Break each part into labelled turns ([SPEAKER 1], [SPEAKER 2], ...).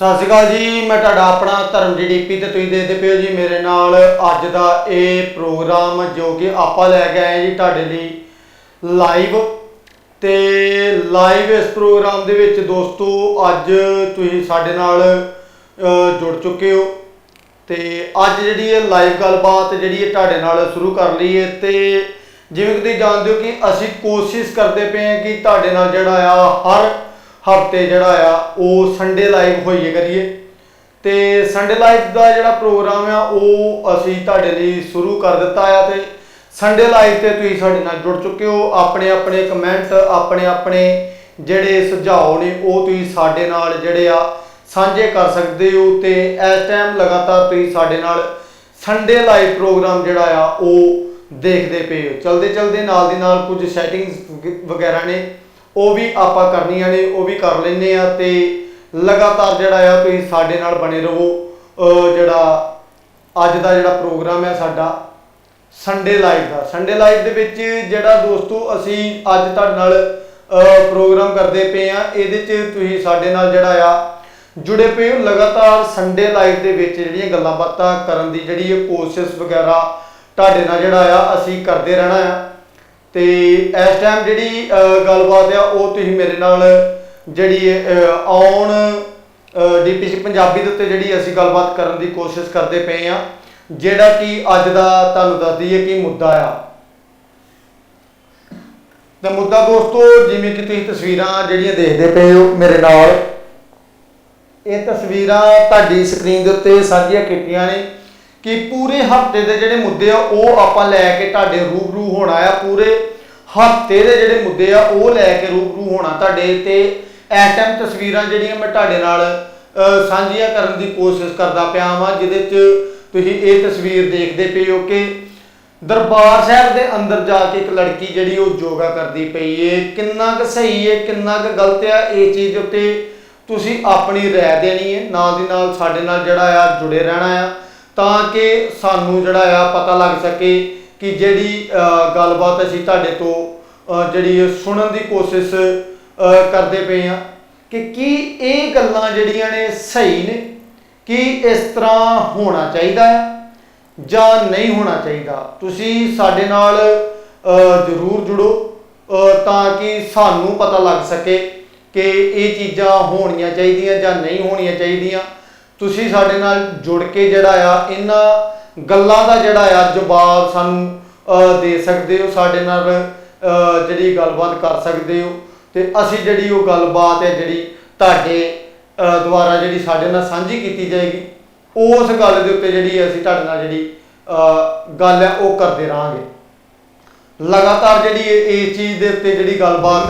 [SPEAKER 1] ਸਤਿ ਸ਼੍ਰੀ ਅਕਾਲ ਜੀ, ਮੈਂ ਤੁਹਾਡਾ ਆਪਣਾ ਧਰਮ ਡੀਡੀਪੀ ਤੇ ਤੁਸੀਂ ਦੇਖਦੇ ਪਿਓ ਜੀ, ਮੇਰੇ ਨਾਲ ਅੱਜ ਦਾ ਇਹ ਪ੍ਰੋਗਰਾਮ ਜੋ ਕਿ ਆਪਾਂ ਲੈ ਕੇ ਆਏ ਜੀ ਤੁਹਾਡੇ ਲਈ ਲਾਈਵ ਤੇ ਲਾਈਵ ਇਸ ਪ੍ਰੋਗਰਾਮ ਦੇ ਵਿੱਚ ਦੋਸਤੋ ਅੱਜ ਤੁਸੀਂ ਸਾਡੇ ਨਾਲ ਜੁੜ ਚੁੱਕੇ ਹੋ ਤੇ ਅੱਜ ਜਿਹੜੀ ਇਹ ਲਾਈਵ ਗੱਲਬਾਤ ਜਿਹੜੀ ਇਹ ਤੁਹਾਡੇ ਨਾਲ ਸ਼ੁਰੂ ਕਰ ਲਈ ਹੈ ਤੇ ਜਿਵੇਂ ਕਿ ਤੁਸੀਂ ਜਾਣਦੇ ਹੋ ਕਿ ਅਸੀਂ ਕੋਸ਼ਿਸ਼ ਕਰਦੇ ਪਏ ਹਾਂ ਕਿ ਤੁਹਾਡੇ ਨਾਲ ਜਿਹੜਾ ਆ ਹਰ ਹਫ਼ਤੇ ਜਿਹੜਾ ਆ, ਉਹ ਸੰਡੇ ਲਾਈਵ ਹੋਈਏ ਕਰੀਏ। ਤੇ ਸੰਡੇ ਲਾਈਵ ਦਾ ਜਿਹੜਾ ਪ੍ਰੋਗਰਾਮ ਆ, ਉਹ ਅਸੀਂ ਤੁਹਾਡੇ ਲਈ ਸ਼ੁਰੂ ਕਰ ਦਿੱਤਾ ਆ ਤੇ ਸੰਡੇ ਲਾਈਵ ਤੇ ਤੁਸੀਂ ਸਾਡੇ ਨਾਲ ਜੁੜ ਚੁੱਕੇ ਹੋ। ਆਪਣੇ ਆਪਣੇ ਕਮੈਂਟ ਆਪਣੇ ਆਪਣੇ ਜਿਹੜੇ ਸੁਝਾਅ ਨੇ, ਉਹ ਤੁਸੀਂ ਸਾਡੇ ਨਾਲ ਜਿਹੜੇ ਆ, ਸਾਂਝੇ ਕਰ ਸਕਦੇ ਹੋ ਤੇ ਇਸ ਟਾਈਮ ਲਗਾਤਾਰ ਤੁਸੀਂ ਸਾਡੇ ਨਾਲ ਸੰਡੇ ਲਾਈਵ ਪ੍ਰੋਗਰਾਮ ਜਿਹੜਾ ਆ, ਉਹ ਦੇਖਦੇ ਪਏ ਹੋ। ਚਲਦੇ ਚਲਦੇ ਨਾਲ ਦੀ ਨਾਲ ਕੁਝ ਸੈਟਿੰਗਸ ਵਗੈਰਾ ਨੇ। ਉਹ ਵੀ ਆਪਾਂ ਕਰਨੀਆਂ ਨੇ, ਉਹ ਵੀ ਕਰ ਲੈਨੇ ਆ ਤੇ ਲਗਾਤਾਰ ਜਿਹੜਾ ਆ ਤੁਸੀਂ ਸਾਡੇ ਨਾਲ ਬਣੇ ਰਹੋ। ਜਿਹੜਾ ਅੱਜ ਦਾ ਜਿਹੜਾ ਪ੍ਰੋਗਰਾਮ ਹੈ ਸਾਡਾ ਸੰਡੇ ਲਾਈਵ ਦਾ। ਸੰਡੇ ਲਾਈਵ ਦੇ ਵਿੱਚ ਜਿਹੜਾ ਦੋਸਤੋ ਅਸੀਂ ਅੱਜ ਤੁਹਾਡੇ ਨਾਲ ਪ੍ਰੋਗਰਾਮ ਕਰਦੇ ਪਏ ਆ ਇਹਦੇ 'ਚ ਤੁਸੀਂ ਸਾਡੇ ਨਾਲ ਜਿਹੜਾ ਆ, ਜੁੜੇ ਪਏ ਹੋ। ਲਗਾਤਾਰ ਸੰਡੇ ਲਾਈਵ ਦੇ ਵਿੱਚ ਜਿਹੜੀਆਂ ਗੱਲਾਂ ਬਾਤਾਂ ਕਰਨ ਦੀ ਜਿਹੜੀ ਇਹ ਕੋਸ਼ਿਸ਼ ਵਗੈਰਾ ਤੁਹਾਡੇ ਨਾਲ ਜਿਹੜਾ ਆ, ਅਸੀਂ ਕਰਦੇ ਰਹਿਣਾ ਆ। ਤੇ ਇਸ ਟਾਈਮ ਜਿਹੜੀ ਗੱਲਬਾਤ ਆ ਉਹ ਤੁਸੀਂ ਮੇਰੇ ਨਾਲ ਜਿਹੜੀ ਅਹ, ਆਉਣ ਡੀਪੀਸੀ ਪੰਜਾਬੀ ਦੇ ਉੱਤੇ ਜਿਹੜੀ ਅਸੀਂ ਗੱਲਬਾਤ ਕਰਨ ਦੀ ਕੋਸ਼ਿਸ਼ ਕਰਦੇ ਪਏ ਆ ਜਿਹੜਾ ਕਿ ਅੱਜ ਦਾ ਤੁਹਾਨੂੰ ਦੱਸ ਦਈਏ ਕਿ ਮੁੱਦਾ ਆ। ਤਾਂ ਮੁੱਦਾ ਦੋਸਤੋ ਜਿਵੇਂ ਕਿ ਤੁਸੀਂ ਤਸਵੀਰਾਂ ਜਿਹੜੀਆਂ ਦੇਖਦੇ ਪਏ ਹੋ ਮੇਰੇ ਨਾਲ ਇਹ ਤਸਵੀਰਾਂ ਤੁਹਾਡੀ ਸਕਰੀਨ ਦੇ ਉੱਤੇ ਸਾਂਝੀਆਂ ਕੀਤੀਆਂ ਨੇ। ਕਿ ਪੂਰੇ ਹਫ਼ਤੇ ਦੇ ਜਿਹੜੇ ਮੁੱਦੇ ਆ, ਉਹ ਆਪਾਂ ਲੈ ਕੇ ਤੁਹਾਡੇ ਰੂਬਰੂ ਹੋਣਾ ਆ, ਪੂਰੇ ਹਫ਼ਤੇ ਦੇ ਜਿਹੜੇ ਮੁੱਦੇ ਆ, ਉਹ ਲੈ ਕੇ ਰੂਬਰੂ ਹੋਣਾ ਤੁਹਾਡੇ ਤੇ। ਇਸ ਟਾਈਮ ਤਸਵੀਰਾਂ ਜਿਹੜੀਆਂ ਮੈਂ ਤੁਹਾਡੇ ਨਾਲ ਸਾਂਝੀਆਂ ਕਰਨ ਦੀ ਕੋਸ਼ਿਸ਼ ਕਰਦਾ ਪਿਆ ਵਾਂ, ਜਿਹਦੇ 'ਚ ਤੁਸੀਂ ਇਹ ਤਸਵੀਰ ਦੇਖਦੇ ਪਏ ਹੋ ਕਿ ਦਰਬਾਰ ਸਾਹਿਬ ਦੇ ਅੰਦਰ ਜਾ ਕੇ ਇੱਕ ਲੜਕੀ ਜਿਹੜੀ ਉਹ ਯੋਗਾ ਕਰਦੀ ਪਈ ਏ। ਕਿੰਨਾ ਕੁ ਸਹੀ ਏ, ਕਿੰਨਾ ਕੁ ਗਲਤ ਆ, ਇਹ ਚੀਜ਼ ਉੱਤੇ ਤੁਸੀਂ ਆਪਣੀ ਰਾਏ ਦੇਣੀ ਹੈ ਨਾਲ ਦੀ ਨਾਲ ਸਾਡੇ ਨਾਲ ਜਿਹੜਾ ਆ, ਜੁੜੇ ਰਹਿਣਾ ਆ। ਤਾਂ ਕਿ ਸਾਨੂੰ ਜਿਹੜਾ ਆ ਪਤਾ ਲੱਗ ਸਕੇ ਕਿ ਜਿਹੜੀ ਗੱਲਬਾਤ ਅਸੀਂ ਤੁਹਾਡੇ ਤੋਂ ਜਿਹੜੀ ਸੁਣਨ ਦੀ ਕੋਸ਼ਿਸ਼ ਕਰਦੇ ਪਏ ਆ ਕਿ ਕੀ ਇਹ ਗੱਲਾਂ ਜਿਹੜੀਆਂ ਨੇ ਸਹੀ ਨੇ, ਕਿ ਇਸ ਤਰ੍ਹਾਂ ਹੋਣਾ ਚਾਹੀਦਾ ਆ ਜਾਂ ਨਹੀਂ ਹੋਣਾ ਚਾਹੀਦਾ। ਤੁਸੀਂ ਸਾਡੇ ਨਾਲ ਜ਼ਰੂਰ ਜੁੜੋ ਤਾਂ ਕਿ ਸਾਨੂੰ ਪਤਾ ਲੱਗ ਸਕੇ ਕਿ ਇਹ ਚੀਜ਼ਾਂ ਹੋਣੀਆਂ ਚਾਹੀਦੀਆਂ ਜਾਂ ਨਹੀਂ ਹੋਣੀਆਂ ਚਾਹੀਦੀਆਂ। ਤੁਸੀਂ ਸਾਡੇ ਨਾਲ ਜੁੜ ਕੇ ਜਿਹੜਾ ਆ, ਇਹਨਾਂ ਗੱਲਾਂ ਦਾ ਜਿਹੜਾ ਆ ਜਵਾਬ ਸਾਨੂੰ ਦੇ ਸਕਦੇ ਹੋ, ਸਾਡੇ ਨਾਲ ਜਿਹੜੀ ਗੱਲਬਾਤ ਕਰ ਸਕਦੇ ਹੋ। ਤੇ ਅਸੀਂ ਜਿਹੜੀ ਉਹ ਗੱਲਬਾਤ ਹੈ, ਜਿਹੜੀ ਤੁਹਾਡੇ ਦੁਆਰਾ ਜਿਹੜੀ ਸਾਡੇ ਨਾਲ ਸਾਂਝੀ ਕੀਤੀ ਜਾਏਗੀ, ਉਸ ਗੱਲ ਦੇ ਉੱਤੇ ਜਿਹੜੀ ਅਸੀਂ ਤੁਹਾਡੇ ਨਾਲ ਜਿਹੜੀ ਗੱਲ ਹੈ, ਉਹ ਕਰਦੇ ਰਹਾਂਗੇ। ਲਗਾਤਾਰ ਜਿਹੜੀ ਇਹ ਚੀਜ਼ ਦੇ ਉੱਤੇ ਜਿਹੜੀ ਗੱਲਬਾਤ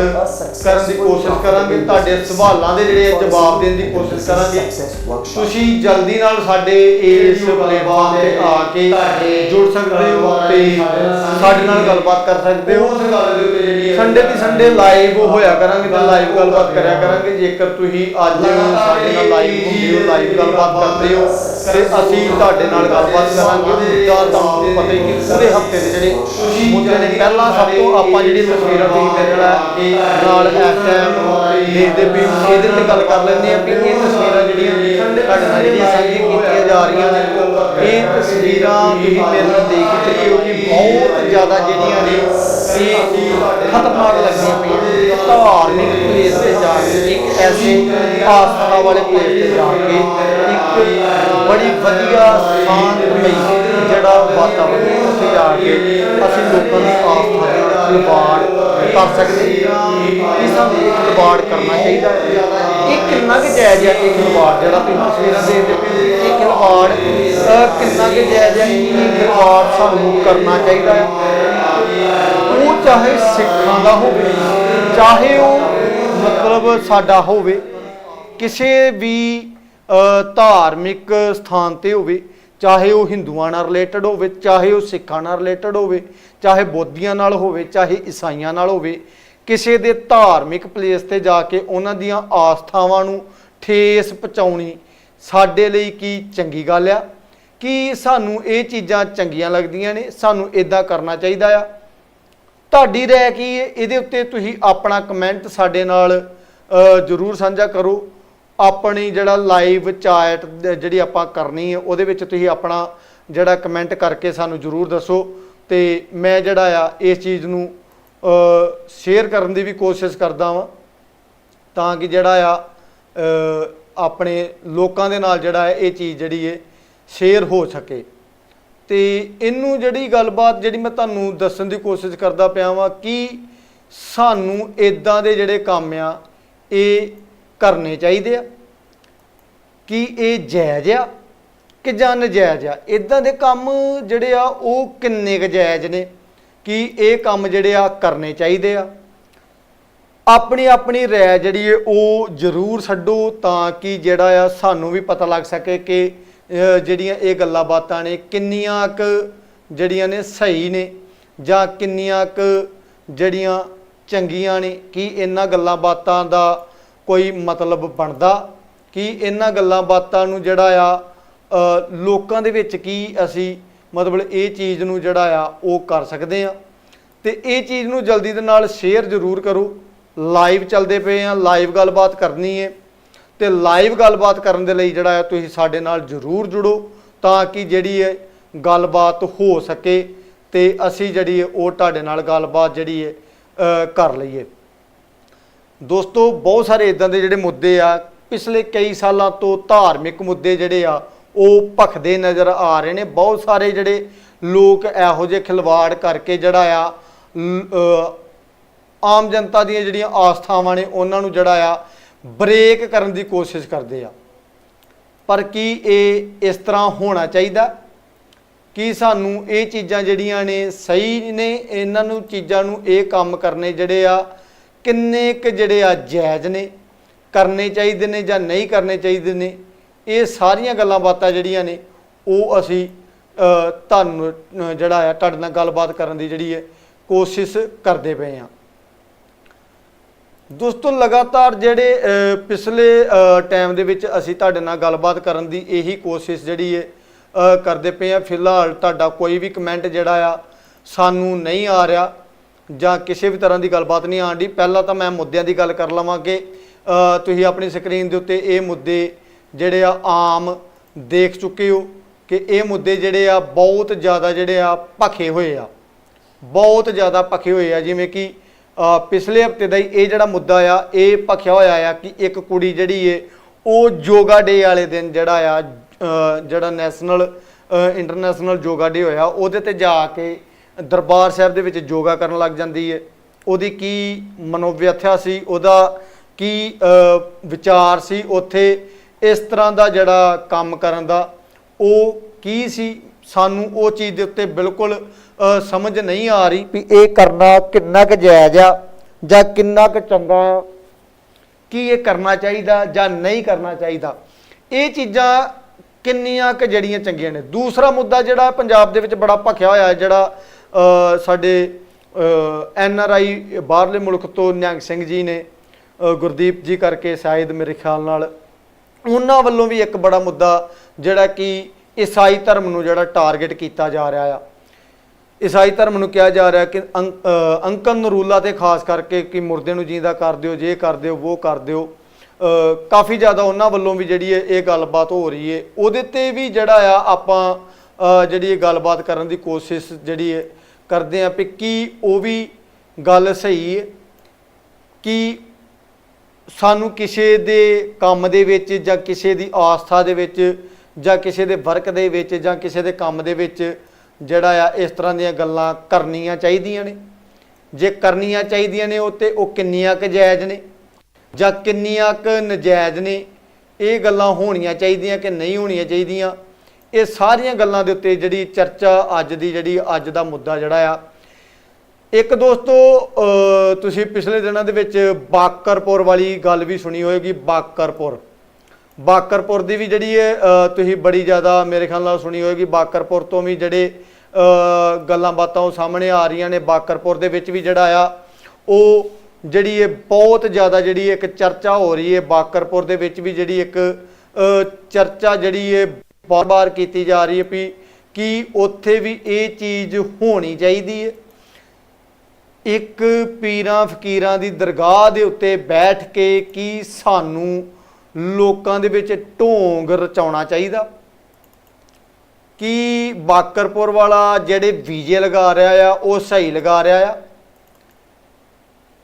[SPEAKER 1] ਕਰਨ ਦੀ ਕੋਸ਼ਿਸ਼ ਕਰਾਂਗੇ ਤੁਹਾਡੇ ਸਵਾਲਾਂ ਦੇ ਜਿਹੜੇ ਜਵਾਬ ਦੇਣ ਦੀ ਕੋਸ਼ਿਸ਼ ਕਰਾਂਗੇ। ਤੁਸੀਂ ਜਲਦੀ ਨਾਲ ਸਾਡੇ ਇਸ ਪਲੇਟਫਾਰਮ ਤੇ ਆ ਕੇ ਜੁੜ ਸਕਦੇ ਹੋ ਤੇ ਸਾਡੇ ਨਾਲ ਗੱਲਬਾਤ ਕਰ ਸਕਦੇ ਹੋ। ਸੰਡੇ ਦੀ ਸੰਡੇ ਲਾਈਵ ਹੋਇਆ ਕਰਾਂਗੇ ਤੇ ਲਾਈਵ ਗੱਲਬਾਤ ਕਰਿਆ ਕਰਾਂਗੇ। ਜੇਕਰ ਤੁਸੀਂ ਅੱਜ ਸਾਡੇ ਨਾਲ ਲਾਈਵ ਹੁੰਦੇ ਹੋ ਲਾਈਵ ਗੱਲਬਾਤ ਕਰਦੇ ਹੋ ਤੇ ਅਸੀਂ ਤੁਹਾਡੇ ਨਾਲ ਗੱਲਬਾਤ ਕਰਾਂਗੇ। ਤਾਂ ਤੁਹਾਨੂੰ ਪਤਾ ਹੀ ਕਿ ਪੂਰੇ ਹਫ਼ਤੇ ਦੇ ਜਿਹੜੇ ਮੁੱਦੇ ਨੇ ਪਹਿਲਾਂ ਸਭ ਤੋਂ ਆਪਾਂ ਜਿਹੜੀ ਤਸਵੀਰਾਂ ਦੀ ਮੇਰੇ ਨਾਲ ਨਾਲ ਇਸ ਟਾਈਮ ਵੀ ਇਹਦੇ ਤੇ ਗੱਲ ਕਰ ਲੈਂਦੇ ਆ ਵੀ ਇਹ ਤਸਵੀਰਾਂ ਜਿਹੜੀਆਂ ਨੇ ਤੁਹਾਡੇ ਨਾਲ ਜਿਹੜੀਆਂ ਸਾਂਝੀਆਂ ਕੀਤੀਆਂ ਜਾ ਰਹੀਆਂ ਨੇ, ਇਹ ਤਸਵੀਰਾਂ ਤੁਸੀਂ ਮੇਰੇ ਨਾਲ ਦੇਖ ਕੇ ਕਿ ਬਹੁਤ ਜ਼ਿਆਦਾ ਜਿਹੜੀਆਂ ਨੇ ਇਹ ਖਤਰਨਾਕ ਲੱਗਦੀਆਂ ਪਈਆਂ ਧਾਰਮਿਕ ਪਲੇਸ ਤੇ ਜਾ ਕੇ, ਇੱਕ ਐਸੇ ਆਸਥਾ ਵਾਲੇ ਪਲੇਸ ਤੇ ਜਾ ਕੇ, ਇੱਕ ਬੜੀ ਵਧੀਆ ਸ਼ਾਂਤਮਈ ਜਿਹੜਾ ਵਾਤਾਵਰਨ ਉੱਥੇ ਜਾ ਕੇ ਅਸੀਂ ਲੋਕਾਂ ਦੀ ਆਸਥਾ ਦੇ ਖਿਲਵਾੜ ਕਰ ਸਕਦੇ ਹਾਂ। ਕਿ ਸਾਨੂੰ ਇਹ ਖਿਲਵਾੜ ਕਰਨਾ ਚਾਹੀਦਾ ਹੈ। ਇਹ ਕਿੰਨਾ ਕੁ ਜਾਇਜ਼ ਹੈ ਇਹ ਖਿਲਵਾੜ ਜਿਹੜਾ ਤੁਸੀਂ ਤਸਵੀਰਾਂ ਦੇਖਦੇ ਇਹ ਖਿਲਵਾੜ ਕਿੰਨਾ ਕੁ ਜਾਇਜ਼ ਹੈ ਇਹ ਖਿਲਵਾੜ ਸਾਨੂੰ ਕਰਨਾ ਚਾਹੀਦਾ ਹੈ? ਉਹ ਚਾਹੇ ਸਿੱਖਾਂ ਦਾ ਹੋਵੇ, ਚਾਹੇ ਉਹ ਮਤਲਬ ਸਾਡਾ ਹੋਵੇ, ਕਿਸੇ ਵੀ ਧਾਰਮਿਕ ਸਥਾਨ ਤੇ ਹੋਵੇ ਚਾਹੇ ਉਹ ਹਿੰਦੂਆਂ ਨਾਲ ਰਿਲੇਟਡ ਹੋਵੇ, ਚਾਹੇ ਉਹ ਸਿੱਖਾਂ ਨਾਲ ਰਿਲੇਟਡ ਹੋਵੇ, ਚਾਹੇ ਬੋਧੀਆਂ ਨਾਲ ਹੋਵੇ, ਚਾਹੇ ਈਸਾਈਆਂ ਨਾਲ ਹੋਵੇ, ਕਿਸੇ ਦੇ ਧਾਰਮਿਕ ਪਲੇਸ ਤੇ ਜਾ ਕੇ ਉਹਨਾਂ ਦੀਆਂ ਆਸਥਾਵਾਂ ਨੂੰ ਠੇਸ ਪਹੁੰਚਾਉਣੀ ਸਾਡੇ ਲਈ ਕੀ ਚੰਗੀ ਗੱਲ ਆ? ਕਿ ਸਾਨੂੰ ਇਹ ਚੀਜ਼ਾਂ ਚੰਗੀਆਂ ਲੱਗਦੀਆਂ ਨੇ? ਸਾਨੂੰ ਇਦਾਂ ਕਰਨਾ ਚਾਹੀਦਾ ਆ? ਤੁਹਾਡੀ ਰਾਏ ਕੀ ਹੈ? ਇਹਦੇ ਉੱਤੇ ਤੁਸੀਂ ਆਪਣਾ ਕਮੈਂਟ ਸਾਡੇ ਨਾਲ ਜਰੂਰ ਸਾਂਝਾ ਕਰੋ। ਆਪਣੀ ਜਿਹੜਾ ਲਾਈਵ ਚੈਟ ਜਿਹੜੀ ਆਪਾਂ ਕਰਨੀ ਹੈ, ਉਹਦੇ ਵਿੱਚ ਤੁਸੀਂ ਆਪਣਾ ਜਿਹੜਾ ਕਮੈਂਟ ਕਰਕੇ ਸਾਨੂੰ ਜਰੂਰ ਦੱਸੋ ਤੇ ਮੈਂ ਜਿਹੜਾ ਆ, ਇਸ ਚੀਜ਼ ਨੂੰ ਸ਼ੇਅਰ ਕਰਨ ਦੀ ਵੀ ਕੋਸ਼ਿਸ਼ ਕਰਦਾ ਵਾਂ, ਤਾਂ ਕਿ ਜਿਹੜਾ ਆ ਆਪਣੇ ਲੋਕਾਂ ਦੇ ਨਾਲ ਜਿਹੜਾ ਹੈ, ਇਹ ਚੀਜ਼ ਜਿਹੜੀ ਹੈ ਸ਼ੇਅਰ ਹੋ ਸਕੇ। ਤੇ ਇਹਨੂੰ ਜਿਹੜੀ ਗੱਲਬਾਤ ਜਿਹੜੀ ਮੈਂ ਤੁਹਾਨੂੰ ਦੱਸਣ ਦੀ ਕੋਸ਼ਿਸ਼ ਕਰਦਾ ਪਿਆ ਵਾਂ, ਕਿ ਸਾਨੂੰ ਇਦਾਂ ਦੇ ਜਿਹੜੇ ਕੰਮ ਆ, ਇਹ ਕਰਨੇ ਚਾਹੀਦੇ ਆ। ਕਿ ਇਹ ਜਾਇਜ਼ ਆ ਕਿ ਜਾਂ ਨਜਾਇਜ਼ ਆ? ਇਦਾਂ ਦੇ ਕੰਮ ਜਿਹੜੇ ਆ, ਉਹ ਕਿੰਨੇ ਕੁ ਜਾਇਜ਼ ਨੇ? ਕਿ ਇਹ ਕੰਮ ਜਿਹੜੇ ਆ, ਕਰਨੇ ਚਾਹੀਦੇ ਆ? ਆਪਣੀ ਆਪਣੀ ਰਾਏ ਜਿਹੜੀ ਹੈ ਉਹ ਜ਼ਰੂਰ ਛੱਡੋ ਤਾਂ ਕਿ ਜਿਹੜਾ ਆ, ਸਾਨੂੰ ਵੀ ਪਤਾ ਲੱਗ ਸਕੇ ਕਿ ਜਿਹੜੀਆਂ ਇਹ ਗੱਲਾਂ ਬਾਤਾਂ ਨੇ, ਕਿੰਨੀਆਂ ਕੁ ਜਿਹੜੀਆਂ ਨੇ ਸਹੀ ਨੇ ਜਾਂ ਕਿੰਨੀਆਂ ਕੁ ਜਿਹੜੀਆਂ ਚੰਗੀਆਂ ਨੇ? ਕਿ ਇਹਨਾਂ ਗੱਲਾਂ ਬਾਤਾਂ ਦਾ ਕੋਈ ਮਤਲਬ ਬਣਦਾ? ਕਿ ਇਹਨਾਂ ਗੱਲਾਂ ਬਾਤਾਂ ਨੂੰ ਜਿਹੜਾ ਆ ਲੋਕਾਂ ਦੇ ਵਿੱਚ ਕੀ ਅਸੀਂ ਮਤਲਬ ਇਹ ਚੀਜ਼ ਨੂੰ ਜਿਹੜਾ ਆ, ਉਹ ਕਰ ਸਕਦੇ ਆ? ਤੇ ਇਹ ਚੀਜ਼ ਨੂੰ ਜਲਦੀ ਦੇ ਨਾਲ ਸ਼ੇਅਰ ਜ਼ਰੂਰ ਕਰੋ। ਲਾਈਵ ਚੱਲਦੇ ਪਏ ਆ ਲਾਈਵ ਗੱਲਬਾਤ ਕਰਨੀ ਹੈ ਤੇ ਲਾਈਵ ਗੱਲਬਾਤ ਕਰਨ ਦੇ ਲਈ ਜਿਹੜਾ ਆ, ਤੁਸੀਂ ਸਾਡੇ ਨਾਲ ਜ਼ਰੂਰ ਜੁੜੋ ਤਾਂ ਕਿ ਜਿਹੜੀ ਹੈ ਗੱਲਬਾਤ ਹੋ ਸਕੇ ਤੇ ਅਸੀਂ ਜਿਹੜੀ ਉਹ ਤੁਹਾਡੇ ਨਾਲ ਗੱਲਬਾਤ ਜਿਹੜੀ ਹੈ ਕਰ ਲਈਏ। ਦੋਸਤੋ, ਬਹੁਤ ਸਾਰੇ ਇਦਾਂ ਦੇ ਜਿਹੜੇ ਮੁੱਦੇ ਆ, ਪਿਛਲੇ ਕਈ ਸਾਲਾਂ ਤੋਂ ਧਾਰਮਿਕ ਮੁੱਦੇ ਜਿਹੜੇ ਆ, ਉਹ ਭਖਦੇ ਨਜ਼ਰ ਆ ਰਹੇ ਨੇ। ਬਹੁਤ ਸਾਰੇ ਜਿਹੜੇ ਲੋਕ ਇਹੋ ਜਿਹੇ ਖਿਲਵਾੜ ਕਰਕੇ ਜਿਹੜਾ ਆ ਆਮ ਜਨਤਾ ਦੀਆਂ ਜਿਹੜੀਆਂ ਆਸਥਾਵਾਂ ਨੇ, ਉਹਨਾਂ ਨੂੰ ਜਿਹੜਾ ਆ, ਬ੍ਰੇਕ ਕਰਨ ਦੀ ਕੋਸ਼ਿਸ਼ ਕਰਦੇ ਆ। ਪਰ ਕੀ ਇਹ ਇਸ ਤਰ੍ਹਾਂ ਹੋਣਾ ਚਾਹੀਦਾ? ਕਿ ਸਾਨੂੰ ਇਹ ਚੀਜ਼ਾਂ ਜਿਹੜੀਆਂ ਨੇ ਸਹੀ ਨੇ, ਇਹਨਾਂ ਨੂੰ, ਚੀਜ਼ਾਂ ਨੂੰ ਇਹ ਕੰਮ ਕਰਨੇ ਜਿਹੜੇ ਆ ਕਿੰਨੇ ਕੁ ਜਿਹੜੇ ਆ ਜਾਇਜ਼ ਨੇ, ਕਰਨੇ ਚਾਹੀਦੇ ਨੇ ਜਾਂ ਨਹੀਂ ਕਰਨੇ ਚਾਹੀਦੇ ਨੇ, ਇਹ ਸਾਰੀਆਂ ਗੱਲਾਂ ਬਾਤਾਂ ਜਿਹੜੀਆਂ ਨੇ, ਉਹ ਅਸੀਂ ਤੁਹਾਨੂੰ ਜਿਹੜਾ ਆ, ਤੁਹਾਡੇ ਨਾਲ ਗੱਲਬਾਤ ਕਰਨ ਦੀ ਜਿਹੜੀ ਹੈ, ਕੋਸ਼ਿਸ਼ ਕਰਦੇ ਪਏ ਆ ਦੋਸਤੋ, ਲਗਾਤਾਰ ਜਿਹੜੇ ਪਿਛਲੇ ਟਾਈਮ ਦੇ ਵਿੱਚ ਅਸੀਂ ਤੁਹਾਡੇ ਨਾਲ ਗੱਲਬਾਤ ਕਰਨ ਦੀ ਇਹੀ ਕੋਸ਼ਿਸ਼ ਜਿਹੜੀ ਹੈ ਕਰਦੇ ਪਏ ਆ ਫਿਲਹਾਲ ਤੁਹਾਡਾ ਕੋਈ ਵੀ ਕਮੈਂਟ ਜਿਹੜਾ ਆ, ਸਾਨੂੰ ਨਹੀਂ ਆ ਰਿਹਾ। ਜਾਂ ਕਿਸੇ ਵੀ ਤਰ੍ਹਾਂ ਦੀ ਗੱਲਬਾਤ ਨਹੀਂ ਆਉਂਦੀ ਪਹਿਲਾਂ ਤਾਂ ਮੈਂ ਮੁੱਦਿਆਂ ਦੀ ਗੱਲ ਕਰ ਲਵਾਂ ਕਿ ਤੁਸੀਂ ਆਪਣੀ ਸਕਰੀਨ ਦੇ ਉੱਤੇ ਇਹ ਮੁੱਦੇ ਜਿਹੜੇ ਆ ਆਮ ਦੇਖ ਚੁੱਕੇ ਹੋ ਕਿ ਇਹ ਮੁੱਦੇ ਜਿਹੜੇ ਆ ਬਹੁਤ ਜ਼ਿਆਦਾ ਜਿਹੜੇ ਆ ਭਖੇ ਹੋਏ ਆ। ਬਹੁਤ ਜ਼ਿਆਦਾ ਭਖੇ ਹੋਏ ਆ। ਜਿਵੇਂ ਕਿ ਪਿਛਲੇ ਹਫ਼ਤੇ ਦਾ ਹੀ ਇਹ ਜਿਹੜਾ ਮੁੱਦਾ ਆ, ਇਹ ਭਖਿਆ ਹੋਇਆ ਆ ਕਿ ਇੱਕ ਕੁੜੀ ਜਿਹੜੀ ਏ, ਉਹ ਯੋਗਾ ਡੇ ਵਾਲੇ ਦਿਨ ਜਿਹੜਾ ਆ ਜਿਹੜਾ ਨੈਸ਼ਨਲ ਇੰਟਰਨੈਸ਼ਨਲ ਯੋਗਾ ਡੇ ਹੋਇਆ, ਉਹਦੇ ਤੇ ਜਾ ਕੇ ਦਰਬਾਰ ਸਾਹਿਬ ਦੇ ਵਿੱਚ ਯੋਗਾ ਕਰਨ ਲੱਗ ਜਾਂਦੀ ਹੈ। ਉਹਦੀ ਕੀ ਮਨੋਵਿਥਿਆ ਸੀ, ਉਹਦਾ ਕੀ ਵਿਚਾਰ ਸੀ, ਉੱਥੇ ਇਸ ਤਰ੍ਹਾਂ ਦਾ ਜਿਹੜਾ ਕੰਮ ਕਰਨ ਦਾ, ਉਹ ਕੀ ਸੀ? ਸਾਨੂੰ ਉਹ ਚੀਜ਼ ਦੇ ਉੱਤੇ ਬਿਲਕੁਲ ਸਮਝ ਨਹੀਂ ਆ ਰਹੀ ਵੀ ਇਹ ਕਰਨਾ ਕਿੰਨਾ ਕੁ ਜਾਇਜ਼ ਆ ਜਾਂ ਕਿੰਨਾ ਕੁ ਚੰਗਾ ਆ। ਕੀ ਇਹ ਕਰਨਾ ਚਾਹੀਦਾ ਜਾਂ ਨਹੀਂ ਕਰਨਾ ਚਾਹੀਦਾ? ਇਹ ਚੀਜ਼ਾਂ ਕਿੰਨੀਆਂ ਕੁ ਜਿਹੜੀਆਂ ਚੰਗੀਆਂ ਨੇ। ਦੂਸਰਾ ਮੁੱਦਾ ਜਿਹੜਾ ਪੰਜਾਬ ਦੇ ਵਿੱਚ ਬੜਾ ਭਖਿਆ ਹੋਇਆ ਜਿਹੜਾ ਸਾਡੇ ਐਨ ਆਰ ਆਈ ਬਾਹਰਲੇ ਮੁਲਕ ਤੋਂ ਨਿਹੰਗ ਸਿੰਘ ਜੀ ਨੇ ਗੁਰਦੀਪ ਜੀ ਕਰਕੇ ਸ਼ਾਇਦ ਮੇਰੇ ਖਿਆਲ ਨਾਲ ਉਹਨਾਂ ਵੱਲੋਂ ਵੀ ਇੱਕ ਬੜਾ ਮੁੱਦਾ ਜਿਹੜਾ ਕਿ ਈਸਾਈ ਧਰਮ ਨੂੰ ਜਿਹੜਾ ਟਾਰਗੇਟ ਕੀਤਾ ਜਾ ਰਿਹਾ ਆ। ਈਸਾਈ ਧਰਮ ਨੂੰ ਕਿਹਾ ਜਾ ਰਿਹਾ ਕਿ ਅੰ- ਅ, ਅੰਕਲ ਨਰੂਲਾ ਤੇ ਖਾਸ ਕਰਕੇ ਕਿ ਮੁਰਦੇ ਨੂੰ ਜਿੰਦਾ ਕਰ ਦਿਓ ਜੇ ਕਰ ਦਿਓ ਉਹ ਕਰ ਦਿਓ। ਕਾਫੀ ਜ਼ਿਆਦਾ ਉਹਨਾਂ ਵੱਲੋਂ ਵੀ ਜਿਹੜੀ ਹੈ ਇਹ ਗੱਲਬਾਤ ਹੋ ਰਹੀ ਹੈ ਉਹਦੇ ਤੇ ਵੀ ਜਿਹੜਾ ਆ ਆਪਾਂ ਜਿਹੜੀ ਇਹ ਗੱਲਬਾਤ ਕਰਨ ਦੀ ਕੋਸ਼ਿਸ਼ ਜਿਹੜੀ ਹੈ ਕਰਦੇ ਆ ਵੀ ਕੀ ਉਹ ਵੀ ਗੱਲ ਸਹੀ ਹੈ, ਕਿ ਸਾਨੂੰ ਕਿਸੇ ਦੇ ਕੰਮ ਦੇ ਵਿੱਚ ਜਾਂ ਕਿਸੇ ਦੀ ਆਸਥਾ ਦੇ ਵਿੱਚ ਜਾਂ ਕਿਸੇ ਦੇ ਵਰਕ ਦੇ ਵਿੱਚ ਜਾਂ ਕਿਸੇ ਦੇ ਕੰਮ ਦੇ ਵਿੱਚ ਜਿਹੜਾ ਆ ਇਸ ਤਰ੍ਹਾਂ ਦੀਆਂ ਗੱਲਾਂ ਕਰਨੀਆਂ ਚਾਹੀਦੀਆਂ ਨੇ। ਜੇ ਕਰਨੀਆਂ ਚਾਹੀਦੀਆਂ ਨੇ ਉਹ ਤੇ ਉਹ ਕਿੰਨੀਆਂ ਕੁ ਜਾਇਜ਼ ਨੇ ਜਾਂ ਕਿੰਨੀਆਂ ਕੁ ਨਜਾਇਜ਼ ਨੇ, ਇਹ ਗੱਲਾਂ ਹੋਣੀਆਂ ਚਾਹੀਦੀਆਂ ਕਿ ਨਹੀਂ ਹੋਣੀਆਂ ਚਾਹੀਦੀਆਂ। ਇਹ ਸਾਰੀਆਂ ਗੱਲਾਂ ਦੇ ਉੱਤੇ ਜਿਹੜੀ ਚਰਚਾ ਅੱਜ ਦੀ ਜਿਹੜੀ ਅੱਜ ਦਾ ਮੁੱਦਾ ਜਿਹੜਾ ਆ, ਇੱਕ ਦੋਸਤੋ ਤੁਸੀਂ ਪਿਛਲੇ ਦਿਨਾਂ ਦੇ ਵਿੱਚ ਬਾਕਰਪੁਰ ਵਾਲੀ ਗੱਲ ਵੀ ਸੁਣੀ ਹੋਏਗੀ, ਬਾਕਰਪੁਰ। ਬਾਕਰਪੁਰ ਦੀ ਵੀ ਜਿਹੜੀ ਹੈ ਤੁਸੀਂ ਬੜੀ ਜ਼ਿਆਦਾ ਮੇਰੇ ਖਿਆਲ ਨਾਲ ਸੁਣੀ ਹੋਏਗੀ, ਬਾਕਰਪੁਰ ਤੋਂ ਵੀ ਜਿਹੜੇ ਗੱਲਾਂ ਬਾਤਾਂ ਉਹ ਸਾਹਮਣੇ ਆ ਰਹੀਆਂ ਨੇ, ਬਾਕਰਪੁਰ ਦੇ ਵਿੱਚ ਵੀ ਜਿਹੜਾ ਆ, ਉਹ ਜਿਹੜੀ ਇਹ ਬਹੁਤ ਜ਼ਿਆਦਾ ਜਿਹੜੀ ਇੱਕ ਚਰਚਾ ਹੋ ਰਹੀ ਹੈ, ਬਾਕਰਪੁਰ ਦੇ ਵਿੱਚ ਵੀ ਜਿਹੜੀ ਇੱਕ ਚਰਚਾ ਜਿਹੜੀ ਹੈ ਵਾਰ ਵਾਰ ਕੀਤੀ ਜਾ ਰਹੀ ਹੈ ਵੀ ਕਿ ਉੱਥੇ ਵੀ ਇਹ ਚੀਜ਼ ਹੋਣੀ ਚਾਹੀਦੀ ਹੈ। ਇੱਕ ਪੀਰਾਂ ਫਕੀਰਾਂ ਦੀ ਦਰਗਾਹ ਦੇ ਉੱਤੇ ਬੈਠ ਕੇ ਕੀ ਸਾਨੂੰ ਲੋਕਾਂ ਦੇ ਵਿੱਚ ਢੋਂਗ ਰਚਾਉਣਾ ਚਾਹੀਦਾ? ਕਿ ਬਾਕਰਪੁਰ ਵਾਲਾ ਜਿਹੜੇ ਵੀਜ਼ੇ ਲਗਾ ਰਿਹਾ ਆ, ਉਹ ਸਹੀ ਲਗਾ ਰਿਹਾ ਆ?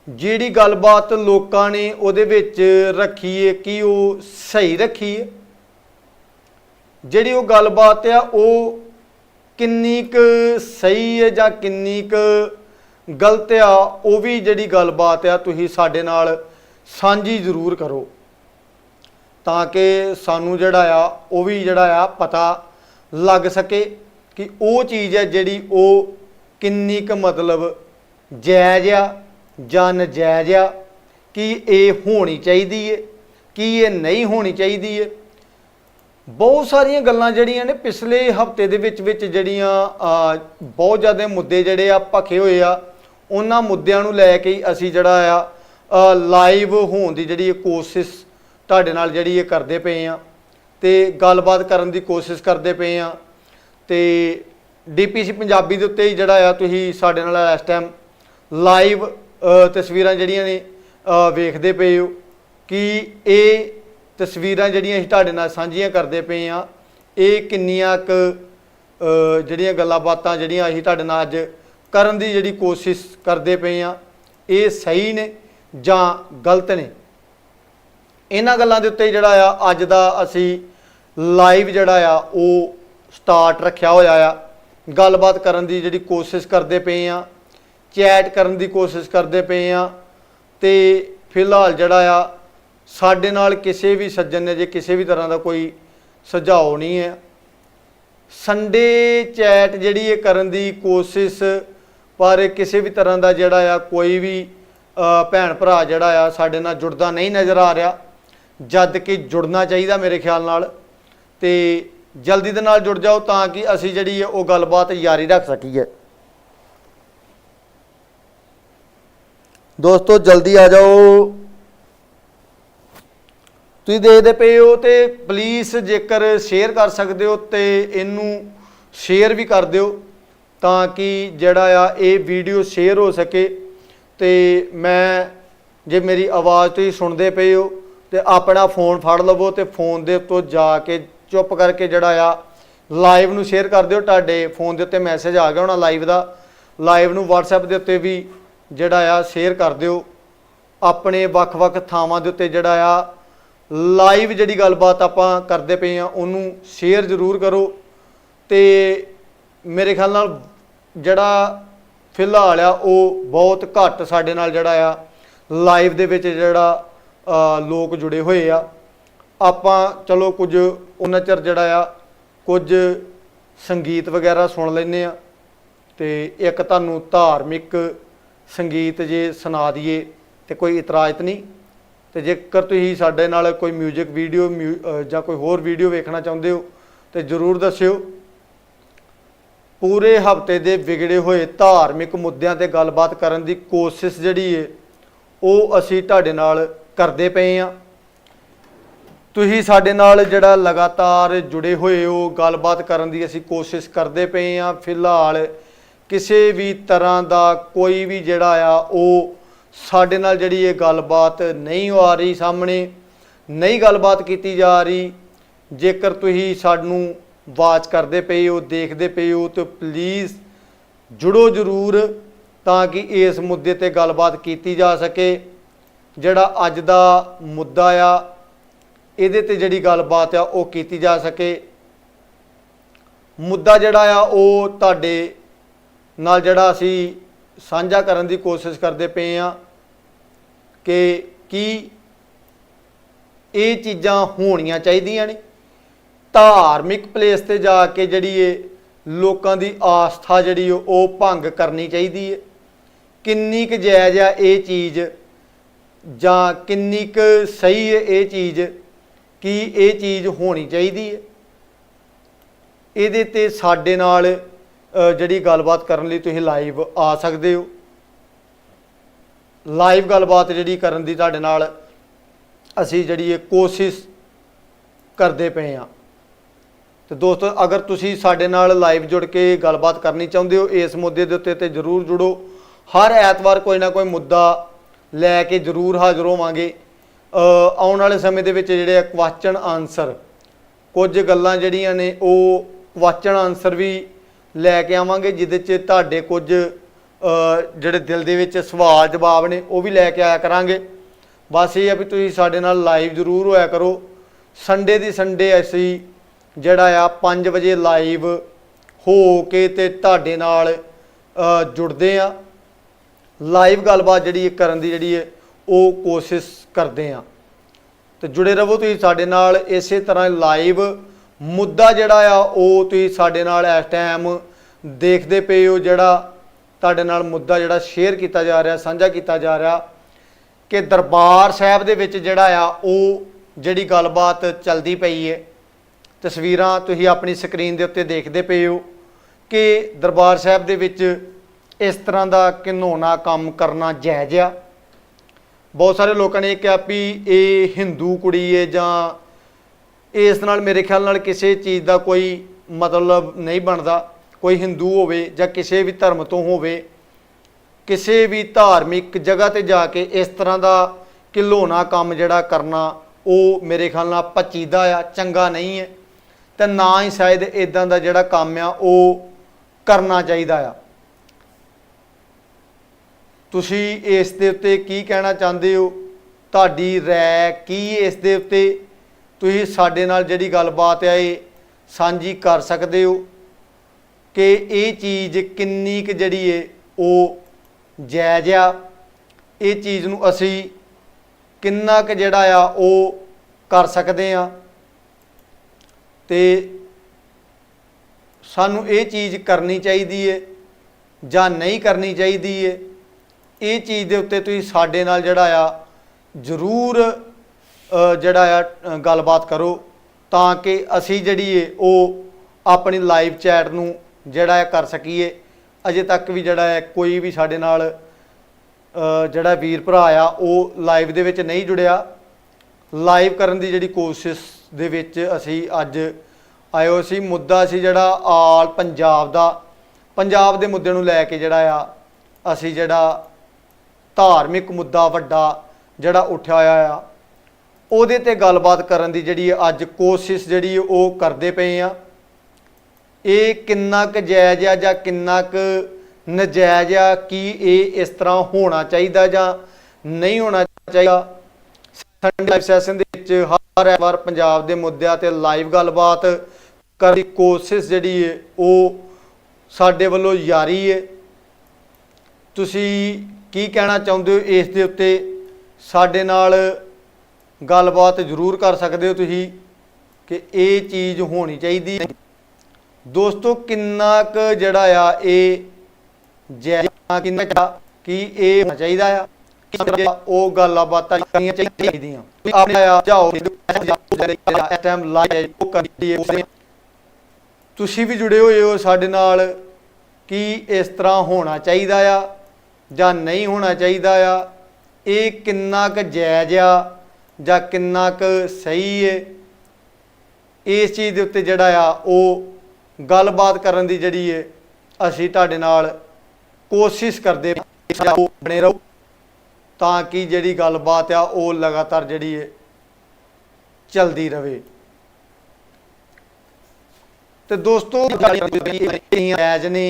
[SPEAKER 1] ਜਿਹੜੀ ਗੱਲਬਾਤ ਲੋਕਾਂ ਨੇ ਉਹਦੇ ਵਿੱਚ ਰੱਖੀ ਹੈ, ਕਿ ਉਹ ਸਹੀ ਰੱਖੀ ਹੈ? ਜਿਹੜੀ ਉਹ ਗੱਲਬਾਤ ਆ, ਉਹ ਕਿੰਨੀ ਕੁ ਸਹੀ ਹੈ ਜਾਂ ਕਿੰਨੀ ਕੁ ਗਲਤ ਆ, ਉਹ ਵੀ ਜਿਹੜੀ ਗੱਲਬਾਤ ਆ, ਤੁਸੀਂ ਸਾਡੇ ਨਾਲ ਸਾਂਝੀ ਜ਼ਰੂਰ ਕਰੋ। ਤਾਂ ਕਿ ਸਾਨੂੰ ਜਿਹੜਾ ਆ, ਉਹ ਵੀ ਜਿਹੜਾ ਆ, ਪਤਾ ਲੱਗ ਸਕੇ ਕਿ ਉਹ ਚੀਜ਼ ਹੈ ਜਿਹੜੀ ਉਹ ਕਿੰਨੀ ਕੁ ਮਤਲਬ ਜਾਇਜ਼ ਆ ਜਾਂ ਨਜਾਇਜ਼ ਆ, ਕੀ ਇਹ ਹੋਣੀ ਚਾਹੀਦੀ ਹੈ, ਕੀ ਇਹ ਨਹੀਂ ਹੋਣੀ ਚਾਹੀਦੀ ਹੈ। ਬਹੁਤ ਸਾਰੀਆਂ ਗੱਲਾਂ ਜਿਹੜੀਆਂ ਨੇ ਪਿਛਲੇ ਹਫ਼ਤੇ ਦੇ ਵਿੱਚ ਵਿੱਚ ਜਿਹੜੀਆਂ ਬਹੁਤ ਜ਼ਿਆਦਾ ਮੁੱਦੇ ਜਿਹੜੇ ਆ ਭਖੇ ਹੋਏ ਆ, ਉਹਨਾਂ ਮੁੱਦਿਆਂ ਨੂੰ ਲੈ ਕੇ ਹੀ ਅਸੀਂ ਜਿਹੜਾ ਆ ਲਾਈਵ ਹੋਣ ਦੀ ਜਿਹੜੀ ਕੋਸ਼ਿਸ਼ ਤੁਹਾਡੇ ਨਾਲ ਜਿਹੜੀ ਇਹ ਕਰਦੇ ਪਏ ਆ ਤੇ ਗੱਲਬਾਤ ਕਰਨ ਦੀ ਕੋਸ਼ਿਸ਼ ਕਰਦੇ ਪਏ ਆ ਤੇ ਡੀਪੀਸੀ ਪੰਜਾਬੀ ਦੇ ਉੱਤੇ ਹੀ ਜਿਹੜਾ ਆ ਤੁਸੀਂ ਸਾਡੇ ਨਾਲ ਇਸ ਟਾਈਮ ਲਾਈਵ ਤਸਵੀਰਾਂ ਜਿਹੜੀਆਂ ਨੇ ਵੇਖਦੇ ਪਏ ਹੋ ਕਿ ਇਹ ਤਸਵੀਰਾਂ ਜਿਹੜੀਆਂ ਅਸੀਂ ਤੁਹਾਡੇ ਨਾਲ ਸਾਂਝੀਆਂ ਕਰਦੇ ਪਏ ਆ ਇਹ ਕਿੰਨੀਆਂ ਕੁ ਜਿਹੜੀਆਂ ਗੱਲਾਂ ਬਾਤਾਂ ਜਿਹੜੀਆਂ ਅਸੀਂ ਤੁਹਾਡੇ ਨਾਲ ਅੱਜ ਕਰਨ ਦੀ ਜਿਹੜੀ ਕੋਸ਼ਿਸ਼ ਕਰਦੇ ਪਏ ਆ ਇਹ ਸਹੀ ਨੇ ਜਾਂ ਗਲਤ ਨੇ? ਇਹਨਾਂ ਗੱਲਾਂ ਦੇ ਉੱਤੇ ਜਿਹੜਾ ਆ, ਅੱਜ ਦਾ ਅਸੀਂ ਲਾਈਵ ਜਿਹੜਾ ਆ, ਉਹ ਸਟਾਰਟ ਰੱਖਿਆ ਹੋਇਆ ਆ। ਗੱਲਬਾਤ ਕਰਨ ਦੀ ਜਿਹੜੀ ਕੋਸ਼ਿਸ਼ ਕਰਦੇ ਪਏ ਆ ਚੈਟ ਕਰਨ ਦੀ ਕੋਸ਼ਿਸ਼ ਕਰਦੇ ਪਏ ਆ ਤੇ ਫਿਲਹਾਲ ਜਿਹੜਾ ਆ ਸਾਡੇ ਨਾਲ ਕਿਸੇ ਵੀ ਸੱਜਣ ਨੇ ਜੇ ਕਿਸੇ ਵੀ ਤਰ੍ਹਾਂ ਦਾ ਕੋਈ ਸੁਝਾਅ ਨਹੀਂ ਹੈ। ਸੰਡੇ ਚੈਟ ਜਿਹੜੀ ਇਹ ਕਰਨ ਦੀ ਕੋਸ਼ਿਸ਼, ਪਰ ਕਿਸੇ ਵੀ ਤਰ੍ਹਾਂ ਦਾ ਜਿਹੜਾ ਆ, ਕੋਈ ਵੀ ਭੈਣ ਭਰਾ ਜਿਹੜਾ ਆ, ਸਾਡੇ ਨਾਲ ਜੁੜਦਾ ਨਹੀਂ ਨਜ਼ਰ ਆ ਰਿਹਾ। ਜਦ ਕਿ ਜੁੜਨਾ ਚਾਹੀਦਾ ਮੇਰੇ ਖਿਆਲ ਨਾਲ। ਤੇ ਜਲਦੀ ਦੇ ਨਾਲ ਜੁੜ ਜਾਓ ਤਾਂ ਕਿ ਅਸੀਂ ਜਿਹੜੀ ਹੈ ਉਹ ਗੱਲਬਾਤ ਜਾਰੀ ਰੱਖ ਸਕੀਏ। ਦੋਸਤੋ, ਜਲਦੀ ਆ ਜਾਓ। ਤੁਸੀਂ ਦੇਖਦੇ ਪਏ ਹੋ ਤੇ ਪਲੀਜ਼ ਜੇਕਰ ਸ਼ੇਅਰ ਕਰ ਸਕਦੇ ਹੋ ਤੇ ਇਹਨੂੰ ਸ਼ੇਅਰ ਵੀ ਕਰ ਦਿਓ ਤਾਂ ਕਿ ਜਿਹੜਾ ਆ ਇਹ ਵੀਡੀਓ ਸ਼ੇਅਰ ਹੋ ਸਕੇ। ਤੇ ਮੈਂ ਜੇ ਮੇਰੀ ਆਵਾਜ਼ ਤੁਸੀਂ ਸੁਣਦੇ ਪਏ ਹੋ ਤੇ ਆਪਣਾ ਫੋਨ ਫੜ ਲਵੋ ਤੇ ਫੋਨ ਦੇ ਉੱਤੋਂ ਜਾ ਕੇ ਚੁੱਪ ਕਰਕੇ ਜਿਹੜਾ ਆ ਲਾਈਵ ਨੂੰ ਸ਼ੇਅਰ ਕਰ ਦਿਓ। ਤੁਹਾਡੇ ਫੋਨ ਦੇ ਉੱਤੇ ਮੈਸੇਜ ਆ ਗਿਆ ਹੋਣਾ ਲਾਈਵ ਦਾ। ਲਾਈਵ ਨੂੰ WhatsApp ਦੇ ਉੱਤੇ ਵੀ ਜਿਹੜਾ ਆ ਸ਼ੇਅਰ ਕਰ ਦਿਓ। ਆਪਣੇ ਵੱਖ-ਵੱਖ ਥਾਵਾਂ ਦੇ ਉੱਤੇ ਜਿਹੜਾ ਆ ਲਾਈਵ ਜਿਹੜੀ ਗੱਲਬਾਤ ਆਪਾਂ ਕਰਦੇ ਪਏ ਆ ਉਹਨੂੰ ਸ਼ੇਅਰ ਜ਼ਰੂਰ ਕਰੋ ਤੇ ਮੇਰੇ ਖਿਆਲ ਨਾਲ ਜਿਹੜਾ ਫਿਲਹਾਲ ਆ, ਉਹ ਬਹੁਤ ਘੱਟ ਸਾਡੇ ਨਾਲ ਜਿਹੜਾ ਆ, ਲਾਈਵ ਦੇ ਵਿੱਚ ਜਿਹੜਾ ਲੋਕ ਜੁੜੇ ਹੋਏ ਆ। ਆਪਾਂ ਚਲੋ ਕੁਝ ਉਹਨਾਂ ਚਿਰ ਜਿਹੜਾ ਆ, ਕੁਝ ਸੰਗੀਤ ਵਗੈਰਾ ਸੁਣ ਲੈਨੇ ਆ ਤੇ ਇੱਕ ਤੁਹਾਨੂੰ ਧਾਰਮਿਕ ਸੰਗੀਤ ਜੇ ਸੁਣਾ ਦਈਏ ਤੇ ਕੋਈ ਇਤਰਾਜ਼ ਨਹੀਂ। ਤੇ ਜੇਕਰ ਤੁਸੀਂ ਸਾਡੇ ਨਾਲ ਕੋਈ 뮤직 ਵੀਡੀਓ ਜਾਂ ਕੋਈ ਹੋਰ ਵੀਡੀਓ ਵੇਖਣਾ ਚਾਹੁੰਦੇ ਹੋ, ਤੇ ਜਰੂਰ ਦੱਸਿਓ। ਪੂਰੇ ਹਫ਼ਤੇ ਦੇ ਵਿਗੜੇ ਹੋਏ ਧਾਰਮਿਕ ਮੁੱਦਿਆਂ ਤੇ ਗੱਲਬਾਤ ਕਰਨ ਦੀ ਕੋਸ਼ਿਸ਼ ਜਿਹੜੀ ਏ, ਉਹ ਅਸੀਂ ਤੁਹਾਡੇ ਨਾਲ ਕਰਦੇ ਪਏ ਆ। ਤੁਸੀਂ ਸਾਡੇ ਨਾਲ ਜਿਹੜਾ ਲਗਾਤਾਰ ਜੁੜੇ ਹੋਏ ਹੋ, ਗੱਲਬਾਤ ਕਰਨ ਦੀ ਅਸੀਂ ਕੋਸ਼ਿਸ਼ ਕਰਦੇ ਪਏ ਆ। ਫਿਲਹਾਲ ਕਿਸੇ ਵੀ ਤਰ੍ਹਾਂ ਦਾ ਕੋਈ ਵੀ ਜਿਹੜਾ ਆ, ਉਹ ਸਾਡੇ ਨਾਲ ਜਿਹੜੀ ਇਹ ਗੱਲਬਾਤ ਨਹੀਂ ਆ ਰਹੀ ਸਾਹਮਣੇ, ਨਹੀਂ ਗੱਲਬਾਤ ਕੀਤੀ ਜਾ ਰਹੀ, ਜੇਕਰ ਤੁਸੀਂ ਸਾਨੂੰ ਵਾਚ ਕਰਦੇ ਪਏ ਹੋ, ਦੇਖਦੇ ਪਏ ਹੋ, ਤੇ ਪਲੀਜ਼ ਜੁੜੋ ਜ਼ਰੂਰ ਤਾਂ ਕਿ ਇਸ ਮੁੱਦੇ ਤੇ ਗੱਲਬਾਤ ਕੀਤੀ ਜਾ ਸਕੇ। ਜਿਹੜਾ ਅੱਜ ਦਾ ਮੁੱਦਾ ਆ, ਇਹਦੇ ਤੇ ਜਿਹੜੀ ਗੱਲਬਾਤ ਆ, ਉਹ ਕੀਤੀ ਜਾ ਸਕੇ। ਮੁੱਦਾ ਜਿਹੜਾ ਆ, ਉਹ ਤੁਹਾਡੇ ਨਾਲ ਜਿਹੜਾ ਅਸੀਂ ਸਾਂਝਾ ਕਰਨ ਦੀ ਕੋਸ਼ਿਸ਼ ਕਰਦੇ ਪਏ ਆ। ਕਿ ਕੀ ਇਹ ਚੀਜ਼ਾਂ ਹੋਣੀਆਂ ਚਾਹੀਦੀਆਂ ਨੇ? ਧਾਰਮਿਕ ਪਲੇਸ ਤੇ ਜਾ ਕੇ ਜਿਹੜੀ ਇਹ ਲੋਕਾਂ ਦੀ ਆਸਥਾ ਜਿਹੜੀ ਉਹ- ਭੰਗ ਕਰਨੀ ਚਾਹੀਦੀ ਹੈ। ਕਿੰਨੀ ਕੁ ਜਾਇਜ਼ ਆ ਇਹ ਚੀਜ਼ ਜਾਂ ਕਿੰਨੀ ਕੁ ਸਹੀ ਹੈ ਇਹ ਚੀਜ਼ ਕੀ ਇਹ ਚੀਜ਼ ਹੋਣੀ ਚਾਹੀਦੀ ਹੈ? ਇਹਦੇ ਤੇ ਸਾਡੇ ਨਾਲ ਜਿਹੜੀ ਗੱਲਬਾਤ ਕਰਨ ਲਈ ਤੁਸੀਂ ਲਾਈਵ ਆ ਸਕਦੇ ਹੋ। ਲਾਈਵ ਗੱਲਬਾਤ ਜਿਹੜੀ ਕਰਨ ਦੀ ਤੁਹਾਡੇ ਨਾਲ ਅਸੀਂ ਜਿਹੜੀ ਇਹ ਕੋਸ਼ਿਸ਼ ਕਰਦੇ ਪਏ ਆ ਤੇ ਦੋਸਤੋ, ਅਗਰ ਤੁਸੀਂ ਸਾਡੇ ਨਾਲ ਲਾਈਵ ਜੁੜ ਕੇ ਗੱਲਬਾਤ ਕਰਨੀ ਚਾਹੁੰਦੇ ਹੋ, ਇਸ ਮੁੱਦੇ ਦੇ ਉੱਤੇ ਤੇ ਜਰੂਰ ਜੁੜੋ। ਹਰ ਐਤਵਾਰ ਕੋਈ ਨਾ ਕੋਈ ਮੁੱਦਾ ਲੈ ਕੇ ਜਰੂਰ ਹਾਜ਼ਰ ਹੋਵਾਂਗੇ। ਆਉਣ ਵਾਲੇ ਸਮੇਂ ਦੇ ਵਿੱਚ ਜਿਹੜੇ ਆ ਕੁਐਸਚਨ ਆਨਸਰ ਕੁਝ ਗੱਲਾਂ ਜਿਹੜੀਆਂ ਨੇ ਉਹ ਕੁਐਸਚਨ ਆਨਸਰ ਵੀ ਲੈ ਕੇ ਆਵਾਂਗੇ, ਜਿਹਦੇ 'ਚ ਤੁਹਾਡੇ ਕੁਝ ਜਿਹੜੇ ਦਿਲ ਦੇ ਵਿੱਚ ਸਵਾਲ ਜਵਾਬ ਨੇ, ਉਹ ਵੀ ਲੈ ਕੇ ਆਇਆ ਕਰਾਂਗੇ। ਬਸ ਇਹ ਆ ਵੀ ਤੁਸੀਂ ਸਾਡੇ ਨਾਲ ਲਾਈਵ ਜ਼ਰੂਰ ਹੋਇਆ ਕਰੋ। ਸੰਡੇ ਦੀ ਸੰਡੇ ਅਸੀਂ ਜਿਹੜਾ ਆ 5 ਵਜੇ ਲਾਈਵ ਹੋ ਕੇ ਤੇ ਤੁਹਾਡੇ ਨਾਲ ਜੁੜਦੇ ਆ। ਲਾਈਵ ਗੱਲਬਾਤ ਜਿਹੜੀ ਕਰਨ ਦੀ ਜਿਹੜੀ ਹੈ ਉਹ ਕੋਸ਼ਿਸ਼ ਕਰਦੇ ਆ। ਤੇ ਜੁੜੇ ਰਹੋ ਤੁਸੀਂ ਸਾਡੇ ਨਾਲ, ਇਸੇ ਤਰ੍ਹਾਂ ਲਾਈਵ ਮੁੱਦਾ ਜਿਹੜਾ ਆ, ਉਹ ਤੁਸੀਂ ਸਾਡੇ ਨਾਲ ਇਸ ਟਾਈਮ ਦੇਖਦੇ ਪਏ ਹੋ ਜਿਹੜਾ ਤੁਹਾਡੇ ਨਾਲ ਮੁੱਦਾ ਜਿਹੜਾ ਸ਼ੇਅਰ ਕੀਤਾ ਜਾ ਰਿਹਾ, ਸਾਂਝਾ ਕੀਤਾ ਜਾ ਰਿਹਾ ਕਿ ਦਰਬਾਰ ਸਾਹਿਬ ਦੇ ਵਿੱਚ ਜਿਹੜਾ ਆ, ਉਹ ਜਿਹੜੀ ਗੱਲਬਾਤ ਚੱਲਦੀ ਪਈ ਹੈ ਤਸਵੀਰਾਂ ਤੁਸੀਂ ਆਪਣੀ ਸਕਰੀਨ ਦੇ ਉੱਤੇ ਦੇਖਦੇ ਪਏ ਹੋ ਕਿ ਦਰਬਾਰ ਸਾਹਿਬ ਦੇ ਵਿੱਚ ਇਸ ਤਰ੍ਹਾਂ ਦਾ ਘਿਨੌਣਾ ਕੰਮ ਕਰਨਾ ਜਾਇਜ਼ ਆ। ਬਹੁਤ ਸਾਰੇ ਲੋਕਾਂ ਨੇ ਕਿਹਾ ਵੀ ਇਹ ਹਿੰਦੂ ਕੁੜੀ ਹੈ ਜਾਂ ਇਸ ਨਾਲ ਮੇਰੇ ਖਿਆਲ ਨਾਲ ਕਿਸੇ ਚੀਜ਼ ਦਾ ਕੋਈ ਮਤਲਬ ਨਹੀਂ ਬਣਦਾ। ਕੋਈ ਹਿੰਦੂ ਹੋਵੇ ਜਾਂ ਕਿਸੇ ਵੀ ਧਰਮ ਤੋਂ ਹੋਵੇ, ਕਿਸੇ ਵੀ ਧਾਰਮਿਕ ਜਗ੍ਹਾ ਤੇ ਜਾ ਕੇ ਇਸ ਤਰ੍ਹਾਂ ਦਾ ਘਿਲੌਣਾ ਕੰਮ ਜਿਹੜਾ ਕਰਨਾ, ਉਹ ਮੇਰੇ ਖਿਆਲ ਨਾਲ ਪਚੀਦਾ ਆ, ਚੰਗਾ ਨਹੀਂ ਹੈ। ਤੇ ਨਾ ਹੀ ਸ਼ਾਇਦ ਇਦਾਂ ਦਾ ਜਿਹੜਾ ਕੰਮ ਆ, ਉਹ ਕਰਨਾ ਚਾਹੀਦਾ ਆ। ਤੁਸੀਂ ਇਸ ਦੇ ਉੱਤੇ ਕੀ ਕਹਿਣਾ ਚਾਹੁੰਦੇ ਹੋ? ਤੁਹਾਡੀ ਰਾਏ ਕੀ ਇਸ ਦੇ ਉੱਤੇ? ਤੁਸੀਂ ਸਾਡੇ ਨਾਲ ਜਿਹੜੀ ਗੱਲਬਾਤ ਆ, ਇਹ ਸਾਂਝੀ ਕਰ ਸਕਦੇ ਹੋ? ਕਿ ਇਹ ਚੀਜ਼ ਕਿੰਨੀ ਕੁ ਜਿਹੜੀ ਹੈ ਉਹ ਜਾਇਜ਼ ਆ, ਇਹ ਚੀਜ਼ ਨੂੰ ਅਸੀਂ ਕਿੰਨਾ ਕੁ ਜਿਹੜਾ ਆ ਉਹ ਕਰ ਸਕਦੇ ਆ। ਤੇ ਸਾਨੂੰ ਇਹ ਚੀਜ਼ ਕਰਨੀ ਚਾਹੀਦੀ ਹੈ ਜਾਂ ਨਹੀਂ ਕਰਨੀ ਚਾਹੀਦੀ ਹੈ ਇਹ ਚੀਜ਼ ਦੇ ਉੱਤੇ ਤੁਸੀਂ ਸਾਡੇ ਨਾਲ ਜਿਹੜਾ ਆ ਜ਼ਰੂਰ ਜਿਹੜਾ ਆ ਗੱਲਬਾਤ ਕਰੋ ਤਾਂ ਕਿ ਅਸੀਂ ਜਿਹੜੀ ਏ ਉਹ ਆਪਣੀ ਲਾਈਵ ਚੈਟ ਨੂੰ ਜਿਹੜਾ ਹੈ ਕਰ ਸਕੀਏ। ਅਜੇ ਤੱਕ ਵੀ ਜਿਹੜਾ ਹੈ ਕੋਈ ਵੀ ਸਾਡੇ ਨਾਲ ਜਿਹੜਾ ਵੀਰ ਭਰਾ ਆ, ਉਹ ਲਾਈਵ ਦੇ ਵਿੱਚ ਨਹੀਂ ਜੁੜਿਆ। ਲਾਈਵ ਕਰਨ ਦੀ ਜਿਹੜੀ ਕੋਸ਼ਿਸ਼ ਦੇ ਵਿੱਚ ਅਸੀਂ ਅੱਜ ਆਇਓ ਹੋਏ ਸੀ। ਮੁੱਦਾ ਸੀ ਜਿਹੜਾ ਆਲ ਪੰਜਾਬ ਦਾ। ਪੰਜਾਬ ਦੇ ਮੁੱਦੇ ਨੂੰ ਲੈ ਕੇ ਜਿਹੜਾ ਆ, ਅਸੀਂ ਜਿਹੜਾ ਧਾਰਮਿਕ ਮੁੱਦਾ ਵੱਡਾ ਜਿਹੜਾ ਉੱਠਿਆ ਹੋਇਆ ਆ, ਉਹਦੇ ਤੇ ਗੱਲਬਾਤ ਕਰਨ ਦੀ ਜਿਹੜੀ ਅੱਜ ਕੋਸ਼ਿਸ਼ ਜਿਹੜੀ ਉਹ ਕਰਦੇ ਪਏ ਆ। ਇਹ ਕਿੰਨਾ ਕੁ ਜਾਇਜ਼ ਆ ਜਾਂ ਕਿੰਨਾ ਕੁ ਨਜਾਇਜ਼ ਆ? ਕੀ ਇਹ ਇਸ ਤਰ੍ਹਾਂ ਹੋਣਾ ਚਾਹੀਦਾ ਜਾਂ ਨਹੀਂ ਹੋਣਾ ਚਾਹੀਦਾ? ਸੰਡੇ ਲਾਈਵ ਸੈਸ਼ਨ ਦੇ ਵਿੱਚ ਹਰ ਐਤਵਾਰ ਪੰਜਾਬ ਦੇ ਮੁੱਦਿਆਂ ਤੇ ਲਾਈਵ ਗੱਲਬਾਤ ਕਰਨ ਦੀ ਕੋਸ਼ਿਸ਼ ਜਿਹੜੀ ਹੈ ਉਹ ਸਾਡੇ ਵੱਲੋਂ ਜਾਰੀ ਹੈ ਤੁਸੀਂ ਕੀ ਕਹਿਣਾ ਚਾਹੁੰਦੇ ਹੋ ਇਸ ਦੇ ਉੱਤੇ? ਸਾਡੇ ਨਾਲ ਗੱਲਬਾਤ ਜ਼ਰੂਰ ਕਰ ਸਕਦੇ ਹੋ ਤੁਸੀਂ ਕਿ ਇਹ ਚੀਜ਼ ਹੋਣੀ ਚਾਹੀਦੀ ਹੈ। ਦੋਸਤੋ, ਕਿੰਨਾ ਕੁ ਜਿਹੜਾ ਆ, ਇਹ ਜਾਇਜ਼ ਕਿੰਨਾ ਕਿ ਇਹ ਹੋਣਾ ਚਾਹੀਦਾ ਆ। ਉਹ ਗੱਲਾਂ ਬਾਤਾਂ ਕਰਨੀਆਂ ਚਾਹੀਦੀਆਂ। ਆਪਣੇ ਆ, ਜਾਓ ਇਸ ਟਾਈਮ ਲਾਈਵ ਉਹ ਕਰੀਏ ਤੁਸੀਂ ਵੀ ਜੁੜੇ ਹੋਏ ਹੋ ਸਾਡੇ ਨਾਲ ਕਿ ਇਸ ਤਰ੍ਹਾਂ ਹੋਣਾ ਚਾਹੀਦਾ ਆ ਜਾਂ ਨਹੀਂ ਹੋਣਾ ਚਾਹੀਦਾ ਆ। ਇਹ ਕਿੰਨਾ ਕੁ ਜਾਇਜ਼ ਆ ਜਾਂ ਕਿੰਨਾ ਕੁ ਸਹੀ ਹੈ ਇਸ ਚੀਜ਼ ਦੇ ਉੱਤੇ ਜਿਹੜਾ ਆ, ਉਹ ਗੱਲਬਾਤ ਕਰਨ ਦੀ ਜਿਹੜੀ ਹੈ ਅਸੀਂ ਤੁਹਾਡੇ ਨਾਲ ਕੋਸ਼ਿਸ਼ ਕਰਦੇ ਹਾਂ ਬਣੇ ਰਹੋ, ਤਾਂ ਕਿ ਜਿਹੜੀ ਗੱਲਬਾਤ ਆ ਉਹ ਲਗਾਤਾਰ ਜਿਹੜੀ ਹੈ ਚਲਦੀ ਰਵੇ। ਤੇ ਦੋਸਤੋ ਐਜ ਨੇ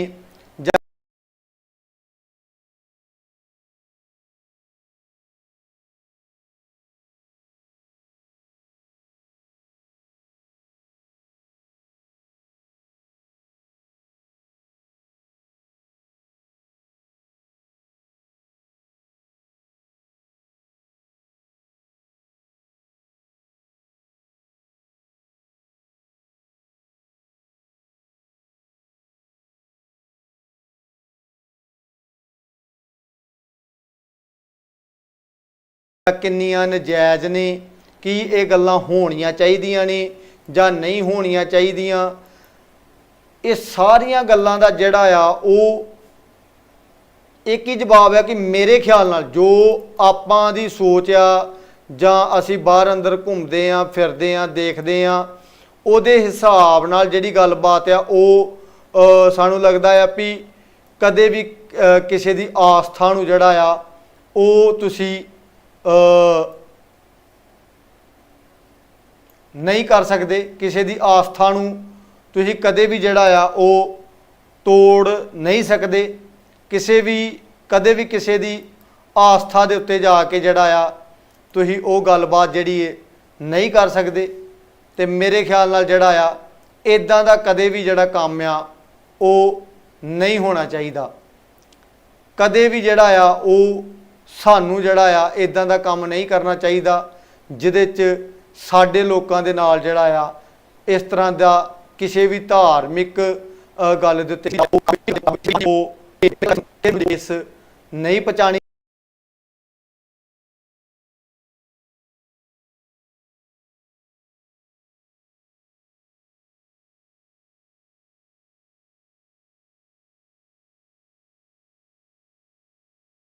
[SPEAKER 1] ਕਿੰਨੀਆਂ ਨਜਾਇਜ਼ ਨੇ? ਕੀ ਇਹ ਗੱਲਾਂ ਹੋਣੀਆਂ ਚਾਹੀਦੀਆਂ ਨੇ ਜਾਂ ਨਹੀਂ ਹੋਣੀਆਂ ਚਾਹੀਦੀਆਂ? ਇਹ ਸਾਰੀਆਂ ਗੱਲਾਂ ਦਾ ਜਿਹੜਾ ਆ, ਉਹ ਇੱਕ ਹੀ ਜਵਾਬ ਹੈ ਕਿ ਮੇਰੇ ਖਿਆਲ ਨਾਲ ਜੋ ਆਪਾਂ ਦੀ ਸੋਚ ਆ ਜਾਂ ਅਸੀਂ ਬਾਹਰ ਅੰਦਰ ਘੁੰਮਦੇ ਆ, ਫਿਰਦੇ ਆ, ਦੇਖਦੇ ਆ, ਉਹਦੇ ਹਿਸਾਬ ਨਾਲ ਜਿਹੜੀ ਗੱਲਬਾਤ ਆ, ਉਹ ਸਾਨੂੰ ਲੱਗਦਾ ਆ ਵੀ ਕਦੇ ਵੀ ਕਿਸੇ ਦੀ ਆਸਥਾ ਨੂੰ ਜਿਹੜਾ ਆ, ਉਹ ਤੁਸੀਂ ਨਹੀਂ ਕਰ ਸਕਦੇ, ਕਿਸੇ ਦੀ ਆਸਥਾ ਨੂੰ ਤੁਸੀਂ ਕਦੇ ਵੀ ਜਿਹੜਾ ਆ ਉਹ ਤੋੜ ਨਹੀਂ ਸਕਦੇ, ਕਿਸੇ ਵੀ, ਕਦੇ ਵੀ ਕਿਸੇ ਦੀ ਆਸਥਾ ਦੇ ਉੱਤੇ ਜਾ ਕੇ ਜਿਹੜਾ ਆ ਤੁਸੀਂ ਉਹ ਗੱਲਬਾਤ ਜਿਹੜੀ ਹੈ ਨਹੀਂ ਕਰ ਸਕਦੇ। ਤੇ ਮੇਰੇ ਖਿਆਲ ਨਾਲ ਜਿਹੜਾ ਆ ਇਦਾਂ ਦਾ ਕਦੇ ਵੀ ਜਿਹੜਾ ਕੰਮ ਆ, ਉਹ ਨਹੀਂ ਹੋਣਾ ਚਾਹੀਦਾ। ਕਦੇ ਵੀ ਜਿਹੜਾ ਆ, ਉਹ ਸਾਨੂੰ ਜਿਹੜਾ ਆ ਇਦਾਂ ਦਾ ਕੰਮ ਨਹੀਂ ਕਰਨਾ ਚਾਹੀਦਾ, ਜਿਹਦੇ 'ਚ ਸਾਡੇ ਲੋਕਾਂ ਦੇ ਨਾਲ ਜਿਹੜਾ ਆ, ਇਸ ਤਰ੍ਹਾਂ ਦਾ ਕਿਸੇ ਵੀ ਧਾਰਮਿਕ ਗੱਲ ਦੇ ਉੱਤੇ ਉਹ ਇਸ ਨਹੀਂ ਪਛਾਣੀ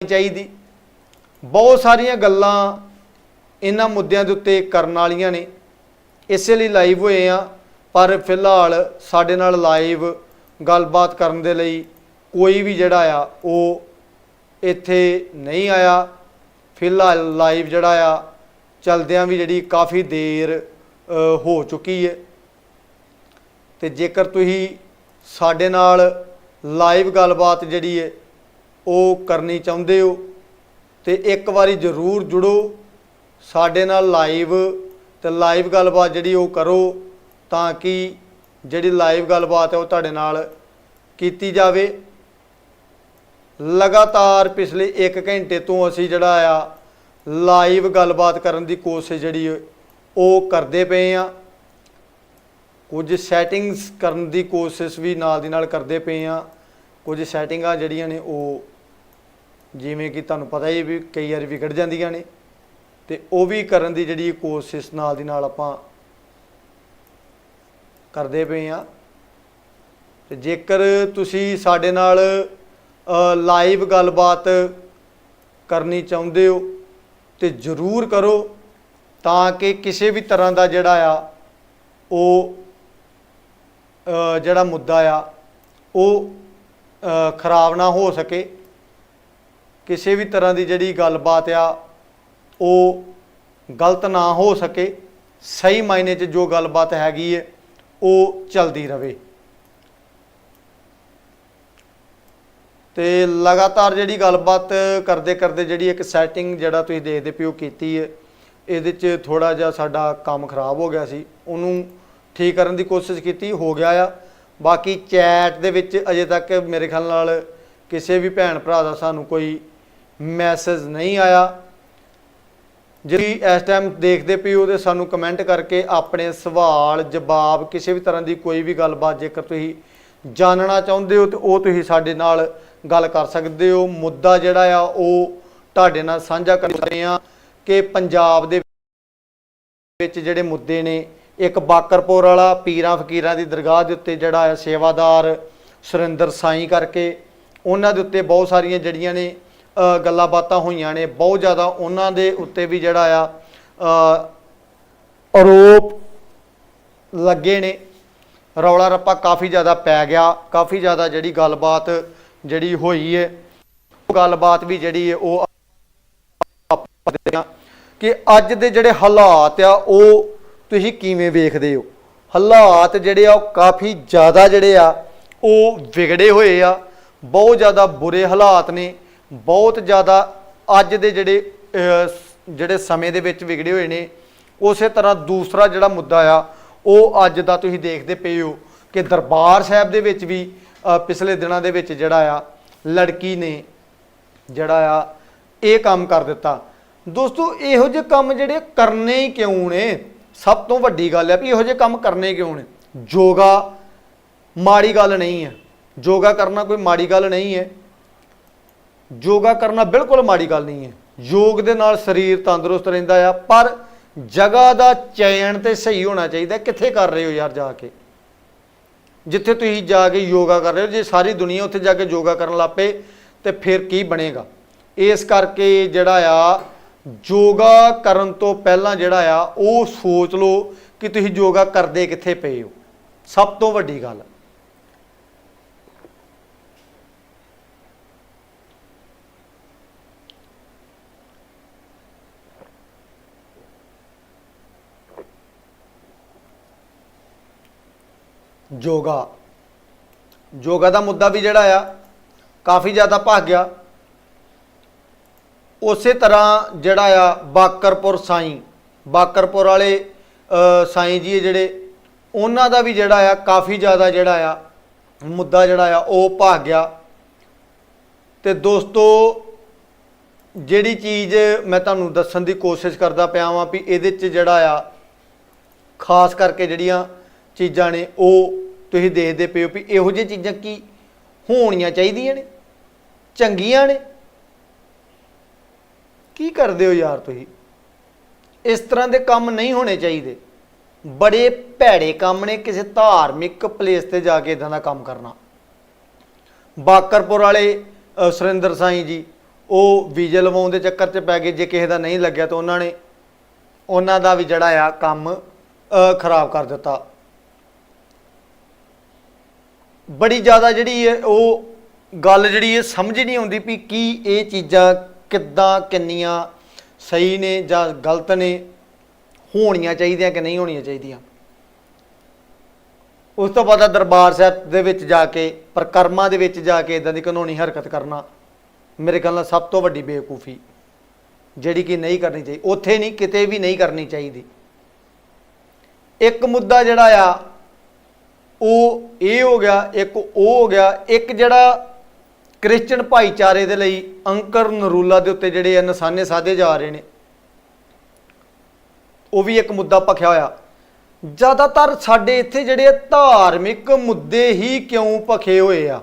[SPEAKER 1] ਚਾਹੀਦੀ। ਬਹੁਤ ਸਾਰੀਆਂ ਗੱਲਾਂ ਇਹਨਾਂ ਮੁੱਦਿਆਂ ਦੇ ਉੱਤੇ ਕਰਨ ਵਾਲੀਆਂ ਨੇ। ਇਸੇ ਲਈ ਲਾਈਵ ਹੋਏ ਆ ਪਰ ਫਿਲਹਾਲ ਸਾਡੇ ਨਾਲ ਲਾਈਵ ਗੱਲਬਾਤ ਕਰਨ ਦੇ ਲਈ ਕੋਈ ਵੀ ਜਿਹੜਾ ਆ, ਉਹ ਇੱਥੇ ਨਹੀਂ ਆਇਆ। ਫਿਲਹਾਲ ਲਾਈਵ ਜਿਹੜਾ ਆ, ਚਲਦਿਆਂ ਵੀ ਜਿਹੜੀ ਕਾਫੀ ਦੇਰ ਹੋ ਚੁੱਕੀ ਹੈ। ਤੇ ਜੇਕਰ ਤੁਸੀਂ ਸਾਡੇ ਨਾਲ ਲਾਈਵ ਗੱਲਬਾਤ ਜਿਹੜੀ ਹੈ, ਉਹ ਕਰਨੀ ਚਾਹੁੰਦੇ ਹੋ ਤੇ ਇੱਕ ਵਾਰੀ ਜ਼ਰੂਰ ਜੁੜੋ ਸਾਡੇ ਨਾਲ ਲਾਈਵ ਤੇ ਲਾਈਵ ਗੱਲਬਾਤ ਜਿਹੜੀ ਉਹ ਕਰੋ ਤਾਂ ਕਿ ਜਿਹੜੀ ਲਾਈਵ ਗੱਲਬਾਤ ਹੈ ਉਹ ਤੁਹਾਡੇ ਨਾਲ ਕੀਤੀ ਜਾਵੇ। ਲਗਾਤਾਰ ਪਿਛਲੇ 1 ਘੰਟੇ ਤੋਂ ਅਸੀਂ ਜਿਹੜਾ ਆ ਲਾਈਵ ਗੱਲਬਾਤ ਕਰਨ ਦੀ ਕੋਸ਼ਿਸ਼ ਜਿਹੜੀ ਉਹ ਕਰਦੇ ਪਏ ਆ ਕੁਝ ਸੈਟਿੰਗਸ ਕਰਨ ਦੀ ਕੋਸ਼ਿਸ਼ ਵੀ ਨਾਲ ਦੀ ਨਾਲ ਕਰਦੇ ਪਏ ਆ ਕੁਝ ਸੈਟਿੰਗਾਂ ਜਿਹੜੀਆਂ ਨੇ ਉਹ ਜਿਵੇਂ ਕਿ ਤੁਹਾਨੂੰ ਪਤਾ ਹੀ ਵੀ ਕਈ ਵਾਰੀ ਵਿਗੜ ਜਾਂਦੀਆਂ ਨੇ ਤੇ ਉਹ ਵੀ ਕਰਨ ਦੀ ਜਿਹੜੀ ਕੋਸ਼ਿਸ਼ ਨਾਲ ਦੀ ਨਾਲ ਆਪਾਂ ਕਰਦੇ ਪਏ ਆ ਤੇ ਜੇਕਰ ਤੁਸੀਂ ਸਾਡੇ ਨਾਲ ਲਾਈਵ ਗੱਲਬਾਤ ਕਰਨੀ ਚਾਹੁੰਦੇ ਹੋ ਤੇ ਜ਼ਰੂਰ ਕਰੋ ਤਾਂ ਕਿ ਕਿਸੇ ਵੀ ਤਰ੍ਹਾਂ ਦਾ ਜਿਹੜਾ ਆ, ਉਹ ਜਿਹੜਾ ਮੁੱਦਾ ਆ, ਉਹ ਖਰਾਬ ਨਾ ਹੋ ਸਕੇ। ਕਿਸੇ ਵੀ ਤਰ੍ਹਾਂ ਦੀ ਜਿਹੜੀ ਗੱਲਬਾਤ ਆ, ਉਹ ਗਲਤ ਨਾ ਹੋ ਸਕੇ, ਸਹੀ ਮਾਇਨੇ 'ਚ ਜੋ ਗੱਲਬਾਤ ਹੈਗੀ ਹੈ ਉਹ ਚੱਲਦੀ ਰਵੇ। ਤੇ ਲਗਾਤਾਰ ਜਿਹੜੀ ਗੱਲਬਾਤ ਕਰਦੇ ਕਰਦੇ ਜਿਹੜੀ ਇੱਕ ਸੈਟਿੰਗ ਜਿਹੜਾ ਤੁਸੀਂ ਦੇਖਦੇ ਪਿਓ ਕੀਤੀ ਹੈ ਇਹਦੇ 'ਚ ਥੋੜਾ ਜਿਹਾ ਸਾਡਾ ਕੰਮ ਖਰਾਬ ਹੋ ਗਿਆ ਸੀ। ਉਹਨੂੰ ਠੀਕ ਕਰਨ ਦੀ ਕੋਸ਼ਿਸ਼ ਕੀਤੀ, ਹੋ ਗਿਆ ਆ। ਬਾਕੀ ਚੈਟ ਦੇ ਵਿੱਚ ਅਜੇ ਤੱਕ ਮੇਰੇ ਖਿਆਲ ਨਾਲ ਕਿਸੇ ਵੀ ਭੈਣ ਭਰਾ ਦਾ ਸਾਨੂੰ ਕੋਈ ਮੈਸੇਜ ਨਹੀਂ ਆਇਆ। ਜਿਹੜੀ ਇਸ ਟਾਈਮ ਦੇਖਦੇ ਪਿਓ ਉਹਦੇ ਸਾਨੂੰ ਕਮੈਂਟ ਕਰਕੇ ਆਪਣੇ ਸਵਾਲ, ਜਵਾਬ, ਕਿਸੇ ਵੀ ਤਰ੍ਹਾਂ ਦੀ ਕੋਈ ਵੀ ਗੱਲਬਾਤ ਜੇਕਰ ਤੁਸੀਂ ਜਾਣਨਾ ਚਾਹੁੰਦੇ ਹੋ ਤੇ ਉਹ ਤੁਸੀਂ ਸਾਡੇ ਨਾਲ ਗੱਲ ਕਰ ਸਕਦੇ ਹੋ। ਮੁੱਦਾ ਜਿਹੜਾ ਆ ਉਹ ਤੁਹਾਡੇ ਨਾਲ ਸਾਂਝਾ ਕਰ ਕਰਦੇ ਆ ਕਿ ਪੰਜਾਬ ਦੇ ਵਿੱਚ ਜਿਹੜੇ ਮੁੱਦੇ ਨੇ, ਇੱਕ ਬਾਕਰਪੁਰ ਵਾਲਾ ਪੀਰਾਂ ਫਕੀਰਾਂ ਦੀ ਦਰਗਾਹ ਦੇ ਉੱਤੇ ਜਿਹੜਾ ਆ ਸੇਵਾਦਾਰ ਸੁਰਿੰਦਰ ਸਾਈਂ ਕਰਕੇ ਉਹਨਾਂ ਦੇ ਉੱਤੇ ਬਹੁਤ ਸਾਰੀਆਂ ਜਿਹੜੀਆਂ ਨੇ ਗੱਲਾਂ ਬਾਤਾਂ ਹੋਈਆਂ ਨੇ, ਬਹੁਤ ਜ਼ਿਆਦਾ ਉਹਨਾਂ ਦੇ ਉੱਤੇ ਵੀ ਜਿਹੜਾ ਆ ਆਰੋਪ ਲੱਗੇ ਨੇ। ਰੌਲਾ ਰੱਪਾ ਕਾਫੀ ਜ਼ਿਆਦਾ ਪੈ ਗਿਆ, ਕਾਫੀ ਜ਼ਿਆਦਾ ਜਿਹੜੀ ਗੱਲਬਾਤ ਜਿਹੜੀ ਹੋਈ ਹੈ ਉਹ ਗੱਲਬਾਤ ਵੀ ਜਿਹੜੀ ਹੈ ਉਹ ਕਿ ਅੱਜ ਦੇ ਜਿਹੜੇ ਹਾਲਾਤ ਆ, ਉਹ ਤੁਸੀਂ ਕਿਵੇਂ ਵੇਖਦੇ ਹੋ? ਹਾਲਾਤ ਜਿਹੜੇ ਆ, ਉਹ ਕਾਫੀ ਜ਼ਿਆਦਾ ਜਿਹੜੇ ਆ, ਉਹ ਵਿਗੜੇ ਹੋਏ ਆ, ਬਹੁਤ ਜ਼ਿਆਦਾ ਬੁਰੇ ਹਾਲਾਤ ਨੇ। ਬਹੁਤ ਜ਼ਿਆਦਾ ਅੱਜ ਦੇ ਜਿਹੜੇ ਜਿਹੜੇ ਸਮੇਂ ਦੇ ਵਿੱਚ ਵਿਗੜੇ ਹੋਏ ਨੇ, ਉਸੇ ਤਰ੍ਹਾਂ ਦੂਸਰਾ ਜਿਹੜਾ ਮੁੱਦਾ ਆ, ਉਹ ਅੱਜ ਦਾ ਤੁਸੀਂ ਦੇਖਦੇ ਪਏ ਹੋ ਕਿ ਦਰਬਾਰ ਸਾਹਿਬ ਦੇ ਵਿੱਚ ਵੀ ਪਿਛਲੇ ਦਿਨਾਂ ਦੇ ਵਿੱਚ ਜਿਹੜਾ ਆ, ਲੜਕੀ ਨੇ ਜਿਹੜਾ ਆ, ਇਹ ਕੰਮ ਕਰ ਦਿੱਤਾ। ਦੋਸਤੋ, ਇਹੋ ਜਿਹੇ ਕੰਮ ਜਿਹੜੇ ਕਰਨੇ ਹੀ ਕਿਉਂ ਨੇ? ਸਭ ਤੋਂ ਵੱਡੀ ਗੱਲ ਹੈ ਵੀ ਇਹੋ ਜਿਹੇ ਕੰਮ ਕਰਨੇ ਕਿਉਂ ਨੇ? ਯੋਗਾ ਮਾੜੀ ਗੱਲ ਨਹੀਂ ਹੈ। ਯੋਗਾ ਕਰਨਾ ਕੋਈ ਮਾੜੀ ਗੱਲ ਨਹੀਂ ਹੈ। ਯੋਗਾ ਕਰਨਾ ਬਿਲਕੁਲ ਮਾੜੀ ਗੱਲ ਨਹੀਂ ਹੈ। ਯੋਗ ਦੇ ਨਾਲ ਸਰੀਰ ਤੰਦਰੁਸਤ ਰਹਿੰਦਾ ਆ, ਪਰ ਜਗ੍ਹਾ ਦਾ ਚੈਨ ਤੇ ਸਹੀ ਹੋਣਾ ਚਾਹੀਦਾ ਕਿੱਥੇ ਕਰ ਰਹੇ ਹੋ ਯਾਰ ਜਾ ਕੇ? ਜਿੱਥੇ ਤੁਸੀਂ ਜਾ ਕੇ ਯੋਗਾ ਕਰ ਰਹੇ ਹੋ, ਜੇ ਸਾਰੀ ਦੁਨੀਆ ਉੱਥੇ ਜਾ ਕੇ ਯੋਗਾ ਕਰਨ ਲੱਪੇ ਤੇ ਫਿਰ ਕੀ ਬਣੇਗਾ? ਇਸ ਕਰਕੇ ਜਿਹੜਾ ਆ, ਯੋਗਾ ਕਰਨ ਤੋਂ ਪਹਿਲਾਂ ਜਿਹੜਾ ਆ, ਉਹ ਸੋਚ ਲਓ ਕਿ ਤੁਸੀਂ ਯੋਗਾ ਕਰਦੇ ਕਿੱਥੇ ਪਏ ਹੋ। ਸਭ ਤੋਂ ਵੱਡੀ ਗੱਲ। ਯੋਗਾ ਯੋਗਾ ਦਾ ਮੁੱਦਾ ਵੀ ਜਿਹੜਾ ਆ, ਕਾਫੀ ਜ਼ਿਆਦਾ ਭੱਗ ਗਿਆ। ਉਸੇ ਤਰ੍ਹਾਂ ਜਿਹੜਾ ਆ, ਬਾਕਰਪੁਰ ਸਾਈਂ, ਬਾਕਰਪੁਰ ਵਾਲੇ ਸਾਈਂ ਜੀ ਜਿਹੜੇ, ਉਹਨਾਂ ਦਾ ਵੀ ਜਿਹੜਾ ਆ, ਕਾਫੀ ਜ਼ਿਆਦਾ ਜਿਹੜਾ ਆ, ਮੁੱਦਾ ਜਿਹੜਾ ਆ, ਉਹ ਭਾਗ ਗਿਆ। ਤੇ ਦੋਸਤੋ, ਜਿਹੜੀ ਚੀਜ਼ ਮੈਂ ਤੁਹਾਨੂੰ ਦੱਸਣ ਦੀ ਕੋਸ਼ਿਸ਼ ਕਰਦਾ ਪਿਆ ਵਾਂ ਵੀ ਇਹਦੇ 'ਚ ਜਿਹੜਾ ਆ, ਖਾਸ ਕਰਕੇ ਜਿਹੜੀਆਂ ਚੀਜ਼ਾਂ ਨੇ, ਉਹ ਤੁਸੀਂ ਦੇਖਦੇ ਪਏ ਹੋ ਵੀ ਇਹੋ ਜਿਹੀਆਂ ਚੀਜ਼ਾਂ ਕੀ ਹੋਣੀਆਂ ਚਾਹੀਦੀਆਂ ਨੇ, ਚੰਗੀਆਂ ਨੇ? ਕੀ ਕਰਦੇ ਹੋ ਯਾਰ ਤੁਸੀਂ? ਇਸ ਤਰ੍ਹਾਂ ਦੇ ਕੰਮ ਨਹੀਂ ਹੋਣੇ ਚਾਹੀਦੇ। ਬੜੇ ਭੈੜੇ ਕੰਮ ਨੇ ਕਿਸੇ ਧਾਰਮਿਕ ਪਲੇਸ ਤੇ ਜਾ ਕੇ ਇਦਾਂ ਦਾ ਕੰਮ ਕਰਨਾ। ਬਾਕਰਪੁਰ ਵਾਲੇ ਸੁਰਿੰਦਰ ਸਾਈਂ ਜੀ, ਉਹ ਵੀਜ਼ੇ ਲਵਾਉਣ ਦੇ ਚੱਕਰ 'ਚ ਪੈ ਗਏ, ਜੇ ਕਿਸੇ ਦਾ ਨਹੀਂ ਲੱਗਿਆ ਤਾਂ ਉਹਨਾਂ ਨੇ, ਉਹਨਾਂ ਦਾ ਵੀ ਜਿਹੜਾ ਆ ਕੰਮ ਖਰਾਬ ਕਰ ਦਿੱਤਾ। ਬੜੀ ਜ਼ਿਆਦਾ ਜਿਹੜੀ ਹੈ ਉਹ ਗੱਲ ਜਿਹੜੀ ਹੈ ਸਮਝ ਨਹੀਂ ਆਉਂਦੀ ਵੀ ਕੀ ਇਹ ਚੀਜ਼ਾਂ ਕਿੱਦਾਂ ਕਿੰਨੀਆਂ ਸਹੀ ਨੇ ਜਾਂ ਗਲਤ ਨੇ, ਹੋਣੀਆਂ ਚਾਹੀਦੀਆਂ ਕਿ ਨਹੀਂ ਹੋਣੀਆਂ ਚਾਹੀਦੀਆਂ। ਉਸ ਤੋਂ ਬਾਅਦ ਦਰਬਾਰ ਸਾਹਿਬ ਦੇ ਵਿੱਚ ਜਾ ਕੇ, ਪ੍ਰਕਰਮਾਂ ਦੇ ਵਿੱਚ ਜਾ ਕੇ ਇਦਾਂ ਦੀ ਕਾਨੂੰਨੀ ਹਰਕਤ ਕਰਨਾ, ਮੇਰੇ ਖਿਆਲ ਨਾਲ ਸਭ ਤੋਂ ਵੱਡੀ ਬੇਵਕੂਫੀ, ਜਿਹੜੀ ਕਿ ਨਹੀਂ ਕਰਨੀ ਚਾਹੀਦੀ ਉੱਥੇ ਨਹੀਂ, ਕਿਤੇ ਵੀ ਨਹੀਂ ਕਰਨੀ ਚਾਹੀਦੀ। ਇੱਕ ਮੁੱਦਾ ਜਿਹੜਾ ਆ ਉਹ ਇਹ ਹੋ ਗਿਆ, ਇੱਕ ਉਹ ਹੋ ਗਿਆ, ਇੱਕ ਜਿਹੜਾ ਕ੍ਰਿਸਚੀਅਨ ਭਾਈਚਾਰੇ ਦੇ ਲਈ ਅੰਕਰ ਨਰੂਲਾ ਦੇ ਉੱਤੇ ਜਿਹੜੇ ਆ ਨਿਸ਼ਾਨੇ ਸਾਧੇ ਜਾ ਰਹੇ ਨੇ, ਉਹ ਵੀ ਇੱਕ ਮੁੱਦਾ ਭਖਿਆ ਹੋਇਆ। ਜ਼ਿਆਦਾਤਰ ਸਾਡੇ ਇੱਥੇ ਜਿਹੜੇ ਧਾਰਮਿਕ ਮੁੱਦੇ ਹੀ ਕਿਉਂ ਭਖੇ ਹੋਏ ਆ?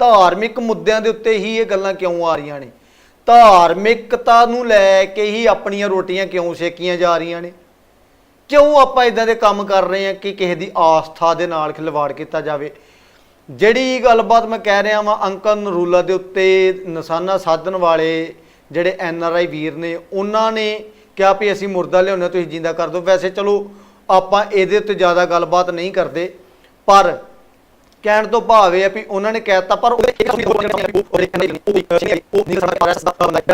[SPEAKER 1] ਧਾਰਮਿਕ ਮੁੱਦਿਆਂ ਦੇ ਉੱਤੇ ਹੀ ਇਹ ਗੱਲਾਂ ਕਿਉਂ ਆ ਰਹੀਆਂ ਨੇ? ਧਾਰਮਿਕਤਾ ਨੂੰ ਲੈ ਕੇ ਹੀ ਆਪਣੀਆਂ ਰੋਟੀਆਂ ਕਿਉਂ ਸੇਕੀਆਂ ਜਾ ਰਹੀਆਂ ਨੇ? ਕਿਉਂ ਆਪਾਂ ਇਦਾਂ ਦੇ ਕੰਮ ਕਰ ਰਹੇ ਹਾਂ ਕਿ ਕਿਸੇ ਦੀ ਆਸਥਾ ਦੇ ਨਾਲ ਖਿਲਵਾੜ ਕੀਤਾ ਜਾਵੇ ਜਿਹੜੀ ਗੱਲਬਾਤ ਮੈਂ ਕਹਿ ਰਿਹਾ ਵਾਂ ਅੰਕਲ ਨਰੂਲਾ ਦੇ ਉੱਤੇ ਨਿਸ਼ਾਨਾ ਸਾਧਨ ਵਾਲੇ ਜਿਹੜੇ ਐਨ ਆਰ ਆਈ ਵੀਰ ਨੇ ਉਹਨਾਂ ਨੇ ਕਿਹਾ ਵੀ ਅਸੀਂ ਮੁਰਦਾ ਲਿਆਉਂਦੇ ਤੁਸੀਂ ਜਿੰਦਾ ਕਰ ਦਿਓ ਵੈਸੇ ਚਲੋ ਆਪਾਂ ਇਹਦੇ ਉੱਤੇ ਜ਼ਿਆਦਾ ਗੱਲਬਾਤ ਨਹੀਂ ਕਰਦੇ ਪਰ ਕਹਿਣ ਤੋਂ ਭਾਵ ਇਹ ਆ ਵੀ ਉਹਨਾਂ ਨੇ ਕਹਿਤਾ ਪਰ ਉਹਦੇ ਇੱਕ ਵੀ ਉਹ ਨਹੀਂ ਉਹ ਨਹੀਂ ਉਹ ਨਹੀਂ ਸਾਡਾ ਪ੍ਰੈਸ ਦਾ ਬੰਦਾ ਕਿ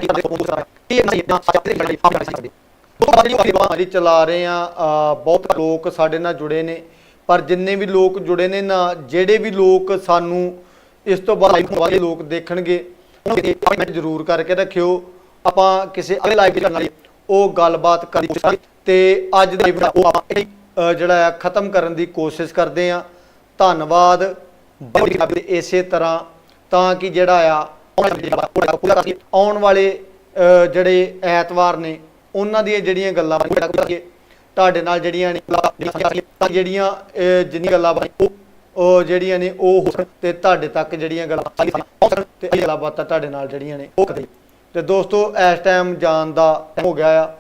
[SPEAKER 1] ਇਹ ਨਹੀਂ ਨਾ ਸਾਡੇ ਜਿਹੜੇ ਚਲਾ ਰਹੇ ਆ ਬਹੁਤ ਲੋਕ ਸਾਡੇ ਨਾਲ ਜੁੜੇ ਨੇ। ਪਰ ਜਿੰਨੇ ਵੀ ਲੋਕ ਜੁੜੇ ਨੇ ਨਾ, ਜਿਹੜੇ ਵੀ ਲੋਕ ਸਾਨੂੰ ਇਸ ਤੋਂ ਬਾਅਦ ਲਾਈਵ ਵਾਲੇ ਲੋਕ ਦੇਖਣਗੇ, ਉਹਨਾਂ ਜ਼ਰੂਰ ਕਰਕੇ ਰੱਖਿਓ। ਆਪਾਂ ਕਿਸੇ ਅਗਲੇ ਲਾਈਵ ਕਰਨ ਵਾਲੀ ਉਹ ਗੱਲਬਾਤ ਕਰਨ ਦੀ ਕੋਸ਼ਿਸ਼ ਤੇ ਅੱਜ ਦੇ ਲਾਈਵ ਉਹ ਆਪਾਂ ਜਿਹੜਾ ਆ ਖਤਮ ਕਰਨ ਦੀ ਕੋਸ਼ਿਸ਼ ਕਰਦੇ ਆ ਧੰਨਵਾਦ। ਬੜੀ ਇਸੇ ਤਰ੍ਹਾਂ। ਤਾਂ ਕਿ ਜਿਹੜਾ ਆ, ਆਉਣ ਵਾਲੇ ਜਿਹੜੇ ਐਤਵਾਰ ਨੇ ਉਹਨਾਂ ਦੀਆਂ ਜਿਹੜੀਆਂ ਗੱਲਾਂ ਤੁਹਾਡੇ ਨਾਲ ਜਿਹੜੀਆਂ ਜਿਹੜੀਆਂ ਜਿੰਨੀ ਗੱਲਾਂ ਬਣੀ ਉਹ ਜਿਹੜੀਆਂ ਨੇ ਉਹ ਤੇ ਤੁਹਾਡੇ ਤੱਕ ਜਿਹੜੀਆਂ ਗੱਲਾਂ ਤੇ ਗੱਲਾਂ ਬਾਤਾਂ ਤੁਹਾਡੇ ਨਾਲ ਜਿਹੜੀਆਂ ਨੇ ਉਹ ਕਦੇ ਤੇ ਦੋਸਤੋ, ਇਸ ਟਾਈਮ ਜਾਣ ਦਾ ਹੋ ਗਿਆ ਆ।